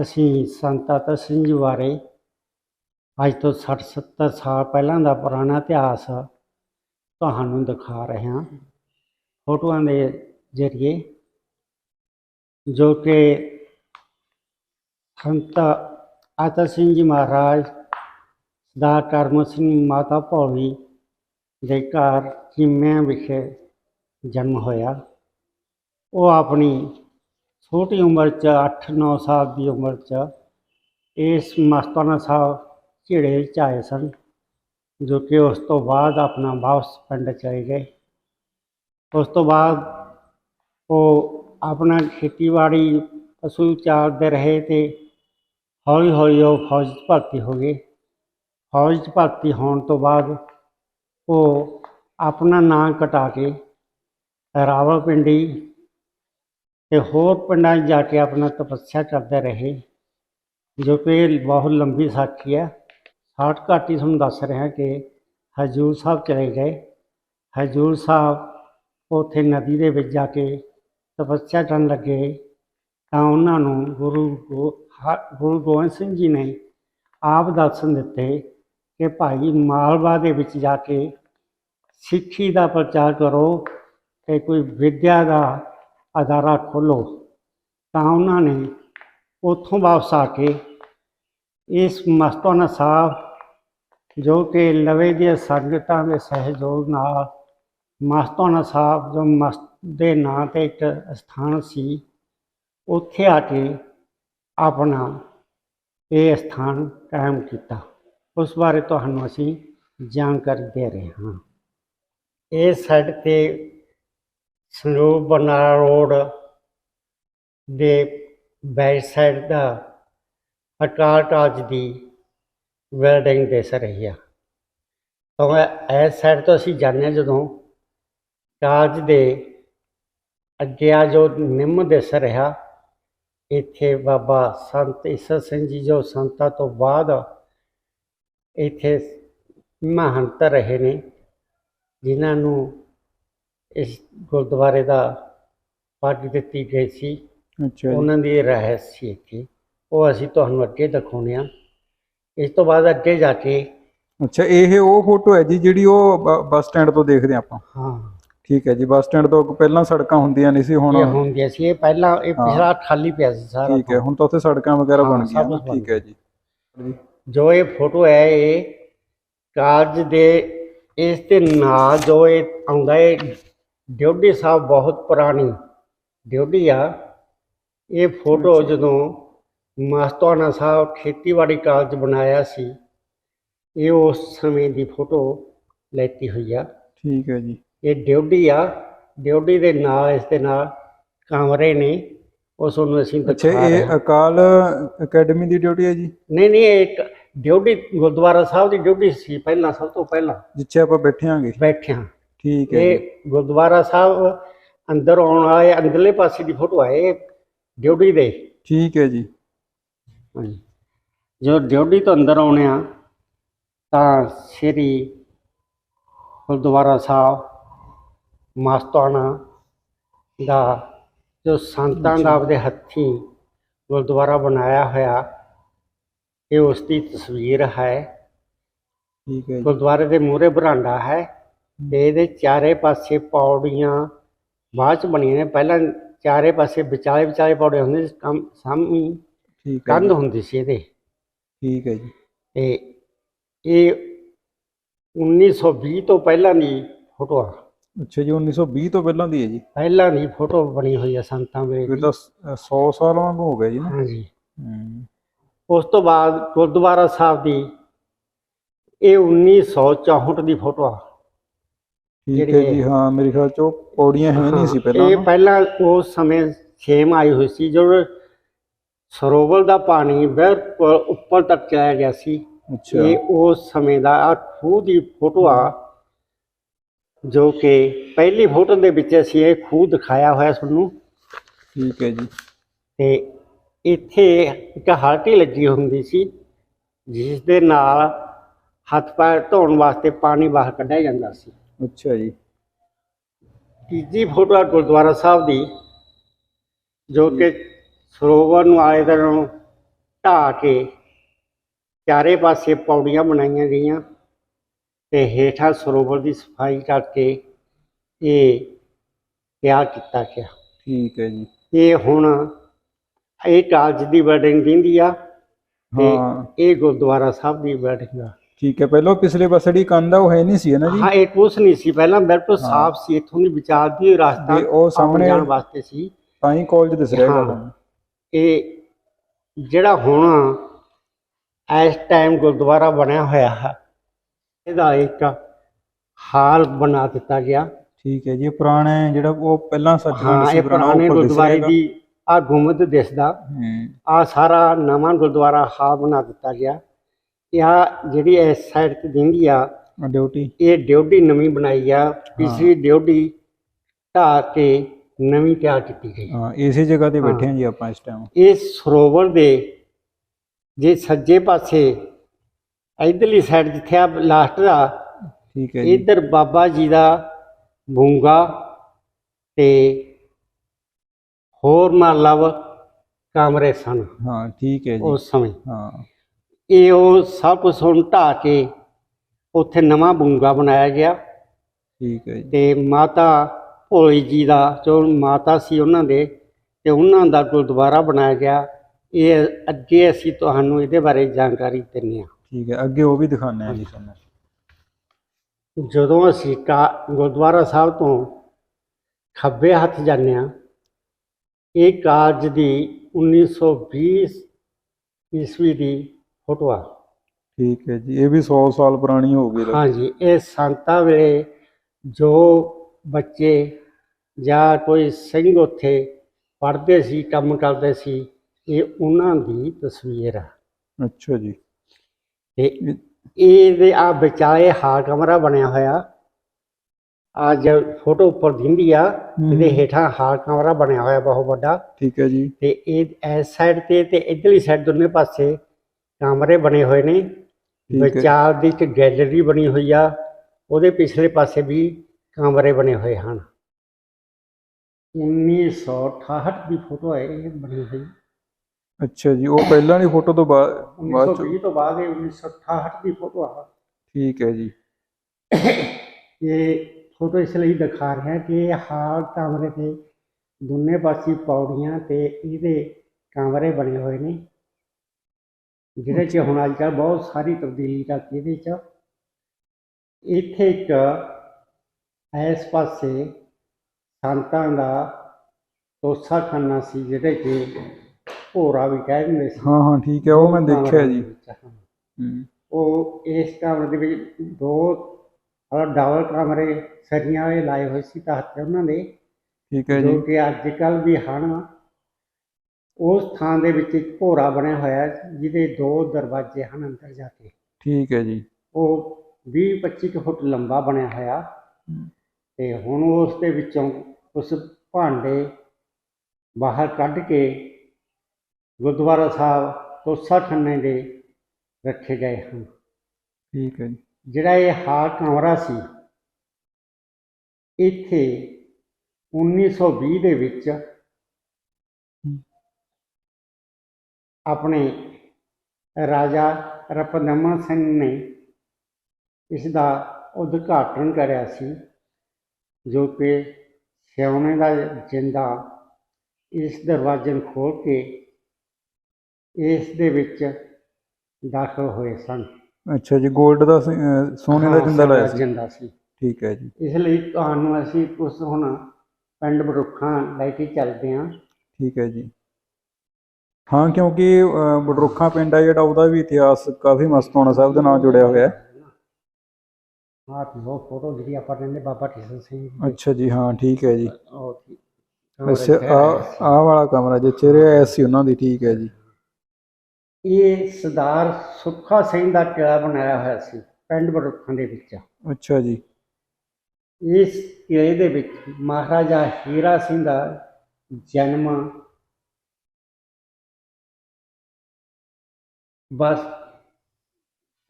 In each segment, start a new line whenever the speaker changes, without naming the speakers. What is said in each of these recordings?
ਅਸੀਂ ਸੰਤ ਅਤਰ ਸਿੰਘ ਜੀ ਬਾਰੇ ਅੱਜ ਤੋਂ 60 70 ਸਾਲ ਪਹਿਲਾਂ ਦਾ ਪੁਰਾਣਾ ਇਤਿਹਾਸ ਤੁਹਾਨੂੰ ਦਿਖਾ ਰਹੇ ਹਾਂ। ਫੋਟੋਆਂ ਦੇ ਜ਼ਰੀਏ ਜੋ ਕਿ ਸੰਤ ਅਤਰ ਸਿੰਘ ਜੀ ਮਹਾਰਾਜ ਦਾ ਕਰਮ ਸਿੰਘ ਮਾਤਾ ਭੌਲੀ ਦੇ ਘਰ ਚੀਮਿਆਂ ਵਿਖੇ ਜਨਮ ਹੋਇਆ। ਉਹ ਆਪਣੀ ਛੋਟੀ ਉਮਰ 'ਚ 8-9 ਸਾਲ ਦੀ ਉਮਰ 'ਚ ਇਸ ਮਸਤਾਨਾ ਸਾਹਿਬ ਝਿੜੇ 'ਚ ਆਏ ਸਨ, ਜੋ ਕਿ ਉਸ ਤੋਂ ਬਾਅਦ ਆਪਣਾ ਵਾਪਸ ਪਿੰਡ ਚਲੇ ਗਏ। ਉਸ ਤੋਂ ਬਾਅਦ ਉਹ ਆਪਣਾ ਖੇਤੀਬਾੜੀ ਪਸ਼ੂ ਚਾਰਦੇ ਰਹੇ ਤੇ ਹੌਲੀ ਹੌਲੀ ਉਹ ਫੌਜ 'ਚ ਭਰਤੀ ਹੋ ਗਏ। ਫੌਜ 'ਚ ਭਰਤੀ ਹੋਣ ਤੋਂ ਬਾਅਦ ਉਹ ਆਪਣਾ ਨਾਂ ਕਟਾ ਕੇ ਰਾਵਲਪਿੰਡੀ ਤੇ ਹੋਰ ਪਿੰਡਾਂ 'ਚ ਜਾ ਕੇ ਆਪਣਾ ਤਪੱਸਿਆ ਕਰਦੇ ਰਹੇ, ਜੋ ਕਿ ਬਹੁਤ ਲੰਬੀ ਸਾਖੀ ਹੈ। ਸਾਠ ਘੱਟ ਹੀ ਤੁਹਾਨੂੰ ਦੱਸ ਰਿਹਾ ਕਿ ਹਜੂਰ ਸਾਹਿਬ ਚਲੇ ਗਏ। ਹਜੂਰ ਸਾਹਿਬ ਉੱਥੇ ਨਦੀ ਦੇ ਵਿੱਚ ਜਾ ਕੇ ਤਪੱਸਿਆ ਕਰਨ ਲੱਗੇ। ਤਾਂ ਉਹਨਾਂ ਨੂੰ ਗੁਰੂ ਗੋ- ਹ- ਗੁਰੂ ਗੋਬਿੰਦ ਸਿੰਘ ਜੀ ਨੇ ਆਪ ਦਰਸ਼ਨ ਦਿੱਤੇ ਕਿ ਭਾਈ ਮਾਲਵਾ ਦੇ ਵਿੱਚ ਜਾ ਕੇ ਸਿੱਖੀ ਦਾ ਪ੍ਰਚਾਰ ਕਰੋ ਤੇ ਕੋਈ ਵਿਦਿਆ ਦਾ ਅਦਾਰਾ ਖੋਲੋ ਤਾਂ ਉਹਨਾਂ ਨੇ ਉੱਥੋਂ ਵਾਪਸ ਆ ਕੇ ਇਸ ਮਸਤਾਨਾ ਸਾਹਿਬ ਜੋ ਕਿ ਲਵੇ ਦੀਆਂ ਸੰਗਤਾਂ ਦੇ ਸਹਿਯੋਗ ਨਾਲ ਮਸਤਾਨਾ ਸਾਹਿਬ ਜੋ ਮਸਤ ਦੇ ਨਾਂ ਤੇ ਇੱਕ ਸਥਾਨ ਸੀ, ਉੱਥੇ ਆ ਕੇ ਆਪਣਾ ਇਹ ਸਥਾਨ ਕਾਇਮ ਕੀਤਾ। ਉਸ ਬਾਰੇ ਤੁਹਾਨੂੰ ਅਸੀਂ ਜਾਣਕਾਰੀ ਦੇ ਰਹੇ ਹਾਂ। ਇਹ ਸਾਈਡ ਤੇ ਸੰਰੂਪ ਬਰਨਾਲਾ ਰੋਡ ਦੇ ਬੈਕ ਸਾਈਡ ਦਾ ਅਕਾਲ ਕਾਲਜ ਦੀ ਬਿਲਡਿੰਗ ਦਿਸ ਰਹੀ ਆ। ਤਾਂ ਇਸ ਸਾਈਡ ਤੋਂ ਅਸੀਂ ਜਾਂਦੇ ਹਾਂ ਜਦੋਂ ਕਾਲਜ ਦੇ ਅੱਗੇ ਆ ਜੋ ਨਿੰਮ ਦਿਸ ਰਿਹਾ, ਇੱਥੇ ਬਾਬਾ ਸੰਤ ਈਸਰ ਸਿੰਘ ਜੀ ਜੋ ਸੰਤਾਂ ਤੋਂ ਬਾਅਦ ਇੱਥੇ ਮਹੰਤ ਰਹੇ ਨੇ, ਜਿਨ੍ਹਾਂ ਨੂੰ ਇਸ ਗੁਰਦੁਆਰੇ ਦਾ ਪੱਗ ਦਿੱਤੀ ਗਈ ਸੀ।
ਅੱਛਾ ਜੀ।
ਉਹਨਾਂ ਦੀ ਰਹਿਸ ਸੀ ਇੱਥੇ। ਉਹ ਅਸੀਂ ਤੁਹਾਨੂੰ ਅੱਗੇ ਦਿਖਾਉਂਦੇ ਹਾਂ। ਇਸ ਤੋਂ ਬਾਅਦ ਅੱਗੇ ਜਾ ਕੇ
ਅੱਛਾ ਇਹ ਉਹ ਫੋਟੋ ਹੈ ਜੀ ਜਿਹੜੀ ਉਹ ਬ- ਬੱਸ ਸਟੈਂਡ ਤੋਂ ਦੇਖਦੇ ਆਪਾਂ।
ਹਾਂ।
ਠੀਕ ਹੈ ਜੀ ਬੱਸ ਸਟੈਂਡ ਤੋਂ ਪਹਿਲਾਂ ਸੜਕਾਂ ਹੁੰਦੀਆਂ ਨਹੀਂ ਸੀ ਹੁਣ
ਇਹ ਹੁੰਦੀ ਸੀ। ਇਹ ਪਹਿਲਾਂ ਇਹ
ਹਾਂ।
ਪਿਛਲਾ ਖਾਲੀ ਪਿਆ ਸੀ ਸਾਰਾ
ਠੀਕ ਹੈ ਹੁਣ ਤਾਂ ਉੱਥੇ ਸੜਕਾਂ ਵਗੈਰਾ
ਹਾਂ,
ਬਣ
ਸਭ
ਗਈਆਂ
ਕੁਛ ਬਣ
ਠੀਕ ਹੈ ਜੀ। ਜੀ
ਜੋ ਇਹ ਫੋਟੋ ਹੈ ਇਹ ਕਾਰਜ ਦੇ ਇਸ ਦੇ ਨਾਲ ਜੋ ਇਹ ਆਉਂਦਾ ਹੈ ਡਿਓਢੀ ਸਾਹਿਬ ਬਹੁਤ ਪੁਰਾਣੀ ਡਿਓਢੀ ਆ। ਇਹ ਫੋਟੋ। ਜਦੋਂ ਮਸਤਾਨਾ ਸਾਹਿਬ ਖੇਤੀਬਾੜੀ ਕਾਲਜ ਬਣਾਇਆ ਸੀ ਇਹ ਉਸ ਸਮੇਂ ਦੀ ਫੋਟੋ ਲੈਤੀ ਹੋਈ ਆ।
ਠੀਕ ਹੈ ਜੀ।
ਇਹ ਡਿਓਢੀ ਆ। ਡਿਓਢੀ ਦੇ ਨਾਲ ਇਸ ਦੇ ਨਾਲ ਕਮਰੇ ਨੇ ਉਸ ਨੂੰ ਅਸੀਂ
ਅੱਛਾ ਇਹ
ਹਾਂ।
ਅਕਾਲ ਅਕੈਡਮੀ ਦੀ ਡਿਊਟੀ ਹੈ ਜੀ?
ਨਹੀਂ ਨਹੀਂ ਇਹ ਇੱਕ ਡਿਊਟੀ ਗੁਰਦੁਆਰਾ ਸਾਹਿਬ ਦੀ ਡਿਊਟੀ ਸੀ ਪਹਿਲਾਂ ਸਭ ਤੋਂ ਪਹਿਲਾਂ।
ਜਿੱਥੇ ਆਪਾਂ ਬੈਠਿਆਂਗੇ
ਬੈਠਿਆ
ਠੀਕ ਹੈ
ਇਹ ਗੁਰਦੁਆਰਾ ਸਾਹਿਬ ਅੰਦਰ ਆਉਣ ਵਾਲੇ ਅੰਦਰਲੇ ਪਾਸੇ ਦੀ ਫੋਟੋ ਹੈ ਇਹ ਡਿਊਟੀ ਦੇ।
ਠੀਕ ਹੈ ਜੀ।
ਹਾਂਜੀ। ਜੋ ਡਿਊਟੀ ਤੋਂ ਅੰਦਰ ਆਉਣੇ ਆ ਤਾਂ ਸ੍ਰੀ ਗੁਰਦੁਆਰਾ ਸਾਹਿਬ ਮਸਤਾਨਾ ਦਾ ਜੋ ਸੰਤਾਂ ਦਾ ਆਪਦੇ ਹੱਥੀਂ ਗੁਰਦੁਆਰਾ ਬਣਾਇਆ ਹੋਇਆ ਇਹ ਉਸ ਦੀ ਤਸਵੀਰ ਹੈ।
ਠੀਕ ਹੈ
ਗੁਰਦੁਆਰੇ ਦੇ ਮੂਹਰੇ ਬਰਾਂਡਾ ਹੈ। ਤੇ ਇਹਦੇ ਚਾਰੇ ਪਾਸੇ ਪੌੜੀਆਂ ਬਾਅਦ ਚ ਬਣੀਆਂ ਨੇ। ਪਹਿਲਾਂ ਚਾਰੇ ਪਾਸੇ ਵਿਚਾਲੇ ਵਿਚਾਲੇ ਪੌੜੇ ਹੁੰਦੇ ਸੀ ਕੰਮ ਸਾਹਮਣੇ
ਠੀਕ ਹੈ
ਕੰਧ ਹੁੰਦੀ ਸੀ ਇਹਦੇ।
ਠੀਕ ਹੈ ਜੀ।
ਤੇ ਇਹ 1920 ਤੋਂ ਪਹਿਲਾਂ ਦੀ ਫੋਟੋ ਆ।
ਅੱਛਾ ਜੀ 1920 ਤੋਂ ਪਹਿਲਾਂ ਦੀ ਹੈ ਜੀ।
ਪਹਿਲਾਂ ਦੀ ਫੋਟੋ ਬਣੀ ਹੋਈ ਆ ਸੰਤਾਂ ਵੇਲੇ ਦੀ।
ਤਾਂ 100 ਸਾਲ ਵਾਂਗੂ ਹੋ ਗਿਆ ਜੀ ਨਾ।
ਹਾਂਜੀ।
ਹੂੰ।
ਉਸ ਤੋਂ ਬਾਅਦ ਗੁਰਦੁਆਰਾ ਸਾਹਿਬ ਦੀ ਇਹ 1964 ਦੀ ਫੋਟੋ ਆ।
ਠੀਕ ਹੈ ਜੀ ਹਾਂ ਮੇਰੇ ਖਿਆਲ ਚ ਉਹ ਪੌੜੀਆਂ ਹੈ ਨਹੀਂ ਸੀ ਪਹਿਲਾਂ
ਇਹ। ਪਹਿਲਾਂ ਉਸ ਸਮੇਂ ਛੇਮ ਆਈ ਹੋਈ ਸੀ ਜਦੋਂ ਸਰੋਵਰ ਦਾ ਪਾਣੀ ਬਿਲਕੁਲ ਉੱਪਰ ਤੱਕ ਚਲਾ ਗਿਆ ਸੀ।
ਅੱਛਾ।
ਇਹ ਉਸ ਸਮੇਂ ਦਾ ਆ ਖੂਹ ਦੀ ਫੋਟੋ ਆ ਜੋ ਕਿ ਪਹਿਲੀ ਫੋਟੋ ਦੇ ਵਿੱਚ ਅਸੀਂ ਇਹ ਖੂਹ ਦਿਖਾਇਆ ਹੋਇਆ ਤੁਹਾਨੂੰ
ਠੀਕ ਹੈ ਜੀ।
ਤੇ ਇੱਥੇ ਇੱਕ ਹਾਲਟੀ ਲੱਗੀ ਹੁੰਦੀ ਸੀ ਜਿਸ ਦੇ ਨਾਲ ਹੱਥ ਪੈਰ ਧੋਣ ਵਾਸਤੇ ਪਾਣੀ ਬਾਹਰ ਕੱਢਿਆ ਜਾਂਦਾ ਸੀ।
ਅੱਛਾ ਜੀ।
ਤੀਜੀ ਫੋਟੋ ਆ ਗੁਰਦੁਆਰਾ ਸਾਹਿਬ ਦੀ ਜੋ ਕਿ ਸਰੋਵਰ ਨੂੰ ਆਲੇ ਦੁਆਲੇ ਢਾਹ ਕੇ ਚਾਰੇ ਪਾਸੇ ਪੌੜੀਆਂ ਬਣਾਈਆਂ ਗਈਆਂ ਤੇ ਹੇਠਾਂ ਸਰੋਵਰ ਦੀ ਸਫ਼ਾਈ ਕਰਕੇ ਇਹ ਤਿਆਰ ਕੀਤਾ ਗਿਆ।
ਠੀਕ ਹੈ ਜੀ।
ਇਹ ਹੁਣ ਇਹ ਕਾਲਜ ਦੀ ਬਿਲਡਿੰਗ ਦਿੰਦੀ ਆ ਤੇ
ਹਾਂ।
ਇਹ ਗੁਰਦੁਆਰਾ ਸਾਹਿਬ ਦੀ ਬਿਲਡਿੰਗ ਆ।
ਠੀਕ ਹੈ ਪਹਿਲਾਂ ਪਿਛਲੇ ਕੰਧ ਆ ਉਹ ਹੈ ਨਹੀਂ ਸੀ ਨਾ ਜੀ
ਹਾਂ ਇਹ ਕੁਛ ਨਹੀਂ ਸੀ। ਪਹਿਲਾਂ ਬਿਲਕੁਲ ਸਾਫ਼ ਸੀ ਇੱਥੋਂ ਦੀ ਵਿਚਾਰ ਦੀ ਰਸਤਾ
ਉਹ ਸਾਹਮਣੇ-
ਜਾਣ ਵਾਸਤੇ ਸੀ।
ਤਾਂ ਹੀ ਕਾਲਜ ਦਿਸ ਰਿਹਾ ਹੈਗਾ
ਇਹ ਜਿਹੜਾ ਹੁਣ ਇਸ ਟਾਈਮ ਗੁਰਦੁਆਰਾ ਬਣਿਆ ਹੋਇਆ ਹੈ ਇਹਦਾ ਇੱਕ ਹਾਲ ਬਣਾ ਦਿੱਤਾ ਗਿਆ।
ਠੀਕ ਹੈ ਜੀ ਪੁਰਾਣਾ ਜਿਹੜਾ ਉਹ ਪਹਿਲਾਂ
ਹਾਂ
ਸੀ ਪੁਰਾਣਾ
ਗੁਰਦੁਆਰੇ ਦੀ ਆ ਗੁੰਮਦ ਦਿਸਦਾ। ਆ ਸਾਰਾ ਨਵਾਂ ਗੁਰਦੁਆਰਾ ਹਾਲ ਬਣਾ ਦਿੱਤਾ ਗਿਆ। ਇਹ ਜਿਹੜੀ ਇਸ ਸਾਈਡ ਤੇ ਦਿੰਦੀ ਆ
ਡਿਊਟੀ।
ਇਹ ਡਿਊਟੀ ਨਵੀਂ ਬਣਾਈ ਆ ਪਿਛਲੀ ਡਿਊਟੀ ਢਾਹ ਕੇ ਨਵੀਂ ਤਿਆਰ ਕੀਤੀ ਗਈ।
ਹਾਂ ਇਸੇ ਜਗ੍ਹਾ ਤੇ ਬੈਠੇ ਹਾਂ ਜੀ ਆਪਾਂ ਇਸ ਟਾਈਮ
ਇਹ ਸਰੋਵਰ ਦੇ ਜੇ ਸੱਜੇ ਪਾਸੇ ਇਧਰਲੀ ਸਾਈਡ ਜਿੱਥੇ ਆ ਲਾਸਟ ਦਾ
ਠੀਕ ਹੈ ਜੀ।
ਇਧਰ ਬਾਬਾ ਜੀ ਦਾ ਬੂੰਗਾ ਤੇ ਹੋਰ ਮਤਲਬ ਕਮਰੇ ਸਨ।
ਹਾਂ ਠੀਕ ਹੈ ਜੀ।
ਉਸ ਸਮੇਂ।
ਹਾਂ।
ਇਹ ਉਹ ਸਭ ਕੁਝ ਹੁਣ ਢਾਹ ਕੇ ਉੱਥੇ ਨਵਾਂ ਬੂੰਗਾ ਬਣਾਇਆ ਗਿਆ।
ਠੀਕ ਹੈ ਜੀ।
ਤੇ ਮਾਤਾ ਭੋਲੀ ਜੀ ਦਾ ਜੋ ਮਾਤਾ ਸੀ ਉਹਨਾਂ ਦੇ ਤੇ ਉਹਨਾਂ ਦਾ ਗੁਰਦੁਆਰਾ ਬਣਾਇਆ ਗਿਆ। ਇਹ ਅੱਗੇ ਅਸੀਂ ਤੁਹਾਨੂੰ ਇਹਦੇ ਬਾਰੇ ਜਾਣਕਾਰੀ ਦਿੰਦੇ ਹਾਂ।
ਠੀਕ ਹੈ ਅੱਗੇ ਉਹ ਵੀ ਦਿਖਾਉਂਦੇ ਹਾਂ ਜੀ ਤੁਹਾਨੂੰ।
ਜਦੋਂ ਅਸੀਂ ਕਾ ਗੁਰਦੁਆਰਾ ਸਾਹਿਬ ਤੋਂ ਖੱਬੇ ਹੱਥ ਜਾਂਦੇ ਹਾਂ ਇਹ ਕਾਲਜ ਦੀ 1920 ਈਸਵੀ ਦੀ ਫੋਟੋ ਆ
ਠੀਕ ਹੈ ਜੀ ਇਹ ਵੀ 100 ਸਾਲ ਪੁਰਾਣੀ ਹੋ ਗਈ
ਹਾਂਜੀ ਇਹ ਸੰਤਾਂ ਵੇਲੇ ਜੋ ਬੱਚੇ ਜਾਂ ਕੋਈ ਸਿੰਘ ਉੱਥੇ ਪੜ੍ਹਦੇ ਸੀ ਕੰਮ ਕਰਦੇ ਸੀ ਇਹ ਉਹਨਾਂ ਦੀ ਤਸਵੀਰ ਆ।
ਅੱਛਾ ਜੀ।
ਤੇ ਇਹਦੇ ਆ ਵਿਚਾਲੇ ਹਾ ਕਮਰਾ ਬਣਿਆ ਹੋਇਆ। ਆ ਜੇ ਫੋਟੋ ਉੱਪਰ ਦਿੰਦੀ ਆ ਇਹਦੇ ਹੇਠਾਂ ਹਾ ਕਮਰਾ ਬਣਿਆ ਹੋਇਆ ਬਹੁਤ ਵੱਡਾ।
ਠੀਕ ਹੈ ਜੀ।
ਤੇ ਇਹ ਇਸ ਸਾਈਡ ਤੇ ਤੇ ਇਧਰਲੀ ਸਾਈਡ ਦੋਨੇ ਪਾਸੇ ਕਮਰੇ ਬਣੇ ਹੋਏ ਨੇ। ਵਿਚਾਰ ਦੀ ਇੱਕ ਗੈਲਰੀ ਬਣੀ ਹੋਈ ਆ ਉਹਦੇ ਪਿਛਲੇ ਪਾਸੇ ਵੀ ਕਮਰੇ ਬਣੇ ਹੋਏ ਹਨ। 1968 ਦੀ ਫੋਟੋ ਹੈ ਇਹ ਬਣੀ ਹੋਈ।
ਅੱਛਾ ਜੀ ਉਹ ਪਹਿਲਾਂ ਦੀ ਫੋਟੋ ਤੋਂ ਬਾਅਦ ਬਾਅਦ ਚ?
1920 ਤੋਂ ਬਾਅਦ ਇਹ 1968 ਦੀ ਫੋਟੋ ਆ।
ਠੀਕ ਹੈ ਜੀ।
ਇਹ ਫੋਟੋ ਇਸ ਲਈ ਦਿਖਾ ਰਿਹਾ ਕਿ ਇਹ ਹਾਲ ਕਮਰੇ ਤੇ ਦੋਨੇ ਪਾਸੇ ਪੌੜੀਆਂ ਤੇ ਇਹਦੇ ਕਮਰੇ ਬਣੇ ਹੋਏ ਨੇ। ਜਿਹਦੇ 'ਚ ਹੁਣ ਅੱਜ ਕੱਲ੍ਹ ਬਹੁਤ ਸਾਰੀ ਤਬਦੀਲੀ ਕਰਤੀ ਇਹਦੇ 'ਚ। ਇੱਥੇ ਇੱਕ ਇਸ ਪਾਸੇ ਸੰਤਾਂ ਦਾ ਤੋਸਾ ਖਾਨਾ ਸੀ ਜਿਹੜੇ ਕਿ ਭੋਰਾ ਵੀ ਕਹਿ ਦਿੰਦੇ ਸੀ।
ਹਾਂ ਹਾਂ ਠੀਕ ਹੈ ਉਹ ਮੈਂ ਦੇਖਿਆ
ਦੇ
ਜੀ। ਹੂੰ।
ਉਹ ਇਸ ਕਮਰੇ ਦੇ ਵਿੱਚ ਦੋ ਔਰ ਡਬਲ ਕਮਰੇ ਸਰੀਆਂ ਵਾਲੇ ਲਾਏ ਹੋਏ ਸੀ ਤਹਤ ਉਹਨਾਂ ਦੇ
ਠੀਕ ਹੈ ਜੀ।
ਜੋ ਕਿ ਅੱਜ ਕੱਲ ਵੀ ਹਨ। ਉਸ ਥਾਂ ਦੇ ਵਿੱਚ ਇੱਕ ਭੋਰਾ ਬਣਿਆ ਹੋਇਆ ਹੈ, ਜਿਹਦੇ ਦੋ ਦਰਵਾਜ਼ੇ ਹਨ ਅੰਦਰ ਜਾ ਕੇ।
ਠੀਕ ਹੈ ਜੀ।
ਉਹ 20 25 ਕੁ ਫੁੱਟ ਲੰਬਾ ਬਣਿਆ ਹੋਇਆ। ਤੇ ਹੁਣ ਉਸ ਦੇ ਵਿੱਚੋਂ ਉਸ ਭਾਂਡੇ ਬਾਹਰ ਕੱਢ ਕੇ ਗੁਰਦੁਆਰਾ ਸਾਹਿਬ ਤੋਸਾ ਖੰਨੇ ਦੇ ਰੱਖੇ ਗਏ ਹਨ।
ਠੀਕ ਹੈ ਜੀ।
ਜਿਹੜਾ ਇਹ ਹਾਲ ਕਮਰਾ ਸੀ ਇੱਥੇ 1920 ਦੇ ਵਿੱਚ ਆਪਣੇ ਰਾਜਾ ਰਪਨਮਨ ਸਿੰਘ ਨੇ ਇਸ ਦਾ ਉਦਘਾਟਨ ਕਰਿਆ ਸੀ ਜੋ ਕਿ ਸਿਉਣੇ ਦਾ ਜਿੰਦਾ ਇਸ ਦਰਵਾਜ਼ੇ ਨੂੰ ਖੋਲ ਕੇ ਇਸ ਦੇ ਵਿੱਚ ਦਾਖਲ ਹੋਏ ਸਨ।
ਅੱਛਾ ਜੀ 골ਡ ਦਾ ਸੋਨੇ ਦਾ ਜਿੰਦਾ ਲਾਇਆ ਸੀ।
ਜਿੰਦਾ ਸੀ।
ਠੀਕ ਹੈ ਜੀ।
ਇਸ ਲਈ ਤੁਹਾਨੂੰ ਅਸੀਂ ਉਸ ਹੁਣ ਪਿੰਡ ਬਰੁੱਖਾਂ ਲੈ ਕੇ ਚੱਲਦੇ ਹਾਂ।
ਠੀਕ ਹੈ ਜੀ। ਹਾਂ ਕਿਉਂਕਿ ਬਡਰੁੱਖਾਂ ਪਿੰਡ ਆ ਜਿਹੜਾ ਉਹਦਾ ਵੀ ਇਤਿਹਾਸ ਕਾਫੀ ਮਸਤਾਨਾ ਸਾਹਿਬ ਦੇ ਨਾਲ ਜੁੜਿਆ ਹੋਇਆ ਹੈ।
ਆਹ ਉਹ ਫੋਟੋ ਜਿਹੜੀ ਆਪਾਂ ਕਹਿੰਦੇ ਬਾਬਾ ਕਿਸ਼ਨ ਸਿੰਘ ਦੀ,
ਅੱਛਾ ਜੀ ਹਾਂ ਠੀਕ ਹੈ ਜੀ।
ਉਹ ਸੀ। ਕਮਰੇ
ਅੱਛਾ
ਚ
ਆ ਆਹ ਵਾਲਾ ਕਮਰਾ ਜੇ ਚਿਹਰੇ ਆਇਆ ਸੀ ਉਹਨਾਂ ਦੀ ਠੀਕ ਹੈ ਜੀ।
ਇਹ ਸਰਦਾਰ ਸੁੱਖਾ ਸਿੰਘ ਦਾ ਕਿਲਾ ਬਣਾਇਆ ਹੋਇਆ ਸੀ ਪਿੰਡ ਬਰੁੱਖਾਂ ਦੇ ਵਿੱਚ।
ਅੱਛਾ ਜੀ।
ਇਸ ਕਿਲੇ ਦੇ ਵਿੱਚ ਮਹਾਰਾਜਾ ਹੀਰਾ ਸਿੰਘ ਦਾ ਜਨਮ ਬਸ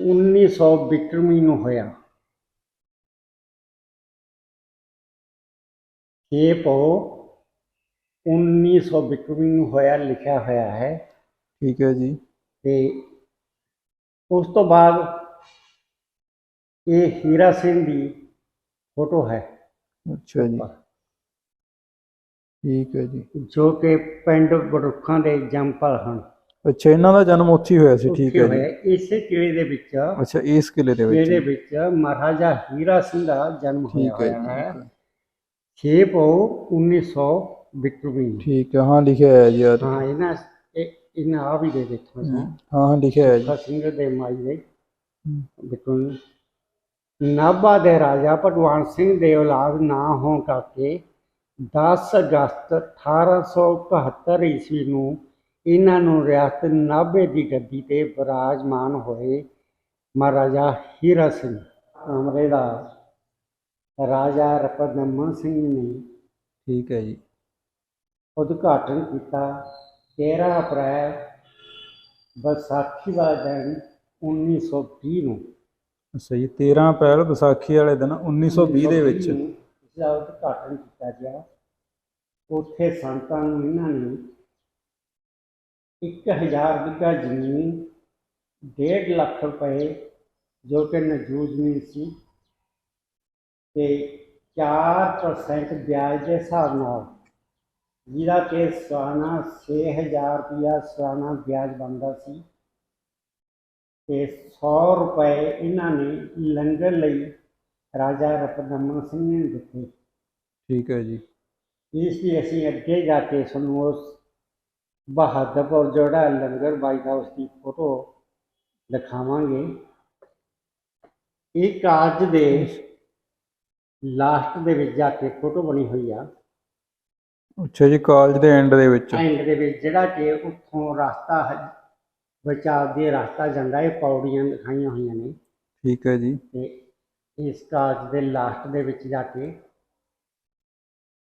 1900 ਬਿਕਰਮੀ ਨੂੰ ਹੋਇਆ। ਇਹ ਪੋ 1900 ਬਿਕਰਮੀ ਨੂੰ ਹੋਇਆ ਲਿਖਿਆ ਹੋਇਆ ਹੈ।
ਠੀਕ ਹੈ ਜੀ।
ਤੇ ਉਸ ਤੋਂ ਬਾਅਦ ਇਹ ਹੀਰਾ ਸਿੰਘ ਦੀ ਫੋਟੋ ਹੈ।
ਅੱਛਾ ਜੀ। ਠੀਕ ਹੈ ਜੀ।
ਜੋ ਕਿ ਪਿੰਡ ਬੜੁੱਖਾਂ ਦੇ ਜੰਪਲ ਹਨ।
ਅੱਛਾ ਇਹਨਾਂ ਦਾ ਜਨਮ ਉੱਥੇ ਹੀ ਹੋਇਆ ਸੀ ਠੀਕ ਹੈ ਜੀ।
ਇਸੇ ਕਿਲੇ ਦੇ ਵਿੱਚ
ਅੱਛਾ ਇਸ ਕਿਲੇ ਦੇ ਵਿੱਚ।
ਕਿਲੇ ਵਿੱਚ ਮਹਾਰਾਜਾ ਹੀਰਾ ਸਿੰਘ ਦਾ ਜਨਮ ਹੋਇਆ
ਠੀਕ ਹੈ
ਹੈ।
ਜੀ
6 ਪੋ 1900 ਬਿਕਰਮੀ
ਠੀਕ ਹੈ ਹਾਂ ਲਿਖਿਆ ਹੈ ਜੀ
ਹਾਂ ਇਹਨਾਂ ਇਹ- ਇਹਨਾਂ ਆ ਵੀ ਦੇ ਦੇਖੋ
ਹਾਂ ਹਾਂ ਲਿਖਿਆ ਹੈ ਜੀ।
ਸਿੰਘ ਦੇ ਮਾਈ ਦੇ। ਬਿਕਰਮੀ ਨਾਭਾ ਦੇ ਰਾਜਾ ਭਗਵਾਨ ਸਿੰਘ ਦੇ ਔਲਾਦ ਨਾ ਹੋਣ ਕਰਕੇ 10 ਅਗਸਤ 1871 ਈਸਵੀ ਨੂੰ ਇਹਨਾਂ ਨੂੰ ਰਿਆਸਤ ਨਾਭੇ ਦੀ ਗੱਦੀ ਤੇ ਵਿਰਾਜਮਾਨ ਹੋਏ ਮਹਾਰਾਜਾ ਹੀਰਾ ਸਿੰਘ ਕਮਰੇ ਦਾ ਰਾਜਾ ਰਪਦਮਨ ਸਿੰਘ ਨੇ
ਠੀਕ ਹੈ ਜੀ।
ਉਦਘਾਟਨ ਕੀਤਾ। 13 ਅਪ੍ਰੈਲ ਵਿਸਾਖੀ ਵਾਲਾ ਦਿਨ 1920 ਨੂੰ।
ਅੱਛਾ ਜੀ 13 ਅਪ੍ਰੈਲ ਵਿਸਾਖੀ ਵਾਲੇ ਦਿਨ 1920 ਦੇ ਵਿੱਚ।
ਨੂੰ ਇਸ ਦਾ ਉਦਘਾਟਨ ਕੀਤਾ ਗਿਆ। ਉੱਥੇ ਸੰਤਾਂ ਨੂੰ ਇਹਨਾਂ ਨੇ 1000 ਬਿੱਗਾ ਜ਼ਮੀਨ 1.5 ਲੱਖ ਰੁਪਏ ਜੋ ਕਿ ਨਜੂਜ਼ ਜ਼ਮੀਨ ਸੀ ਤੇ 4% ਵਿਆਜ ਦੇ ਹਿਸਾਬ ਨਾਲ ਜਿਹਦਾ ਕਿ ਸਾਲਾਨਾ 6000 ਰੁਪਇਆ ਸਾਲਾਨਾ ਵਿਆਜ ਬਣਦਾ ਸੀ ਤੇ 100 ਰੁਪਏ ਇਹਨਾਂ ਨੇ ਲੰਗਰ ਲਈ ਰਾਜਾ ਰਪਦਮਨ ਸਿੰਘ ਨੇ ਦਿੱਤੇ।
ਠੀਕ ਹੈ ਜੀ।
ਇਸ ਲਈ ਅਸੀਂ ਅੱਗੇ ਜਾ ਕੇ ਸਾਨੂੰ ਉਸ ਬਹਾਦਰਪੁਰ ਜਿਹੜਾ ਲੰਗਰ ਬਾਈ ਦਾ ਉਸ ਦੀ ਫੋਟੋ ਦਿਖਾਵਾਂਗੇ ਇਹ ਕਾਜ ਦੇ ਲਾਸਟ ਦੇ ਵਿੱਚ ਜਾ ਕੇ ਫੋਟੋ ਬਣੀ ਹੋਈ ਆ।
ਅੱਛਾ ਜੀ ਕਾਲਜ ਦੇ ਐਂਡ ਦੇ ਵਿੱਚ।
ਐਂਡ ਦੇ ਵਿੱਚ ਜਿਹੜਾ ਕਿ ਉੱਥੋਂ ਰਸਤਾ ਹੈ ਬਚਾਅ ਦੇ ਰਸਤਾ ਜਾਂਦਾ ਇਹ ਪੌੜੀਆਂ ਦਿਖਾਈਆਂ ਹੋਈਆਂ ਨੇ।
ਠੀਕ ਹੈ ਜੀ।
ਤੇ ਇਸ ਕਾਜ ਦੇ ਲਾਸਟ ਦੇ ਵਿੱਚ ਜਾ ਕੇ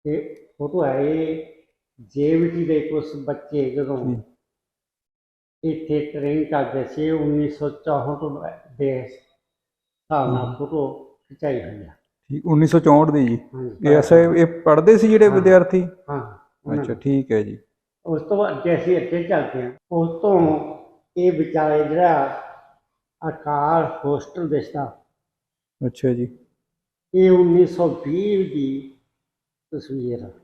ਇਹ ਫੋਟੋ ਹੈ ਇਹ ਜੇਵਟੀ ਦੇ ਕੁਝ ਬੱਚੇ ਜਦੋਂ। ਇੱਥੇ ਟ੍ਰੇਨ ਕਰਦੇ ਸੀ 1964 ਦੇ ਹਿਸਾਬ ਨਾਲ ਫੋਟੋ ਖਿਚਾਈ ਹੋਈ ਆ।
ਠੀਕ 1964 ਦੀ ਜੀ। ਇਹ ਐਸੇ ਇਹ ਪੜ੍ਹਦੇ ਸੀ ਜਿਹੜੇ
ਹਾਂ।
ਵਿਦਿਆਰਥੀ?
ਹਾਂ
ਅੱਛਾ। ਠੀਕ ਹੈ ਜੀ।
ਉਸ ਤੋਂ ਬਾਅਦ ਜੇ ਅਸੀਂ ਅੱਗੇ ਚੱਲਦੇ ਹਾਂ ਉਸ ਤੋਂ ਇਹ ਵਿਚਾਰੇ ਜਿਹੜਾ ਅਕਾਲ ਹੋਸਟਲ ਦਿਸਦਾ
ਅੱਛਾ ਜੀ।
ਇਹ 1920 ਦੀ ਤਸਵੀਰ ਆ।
ਅੱਛਾ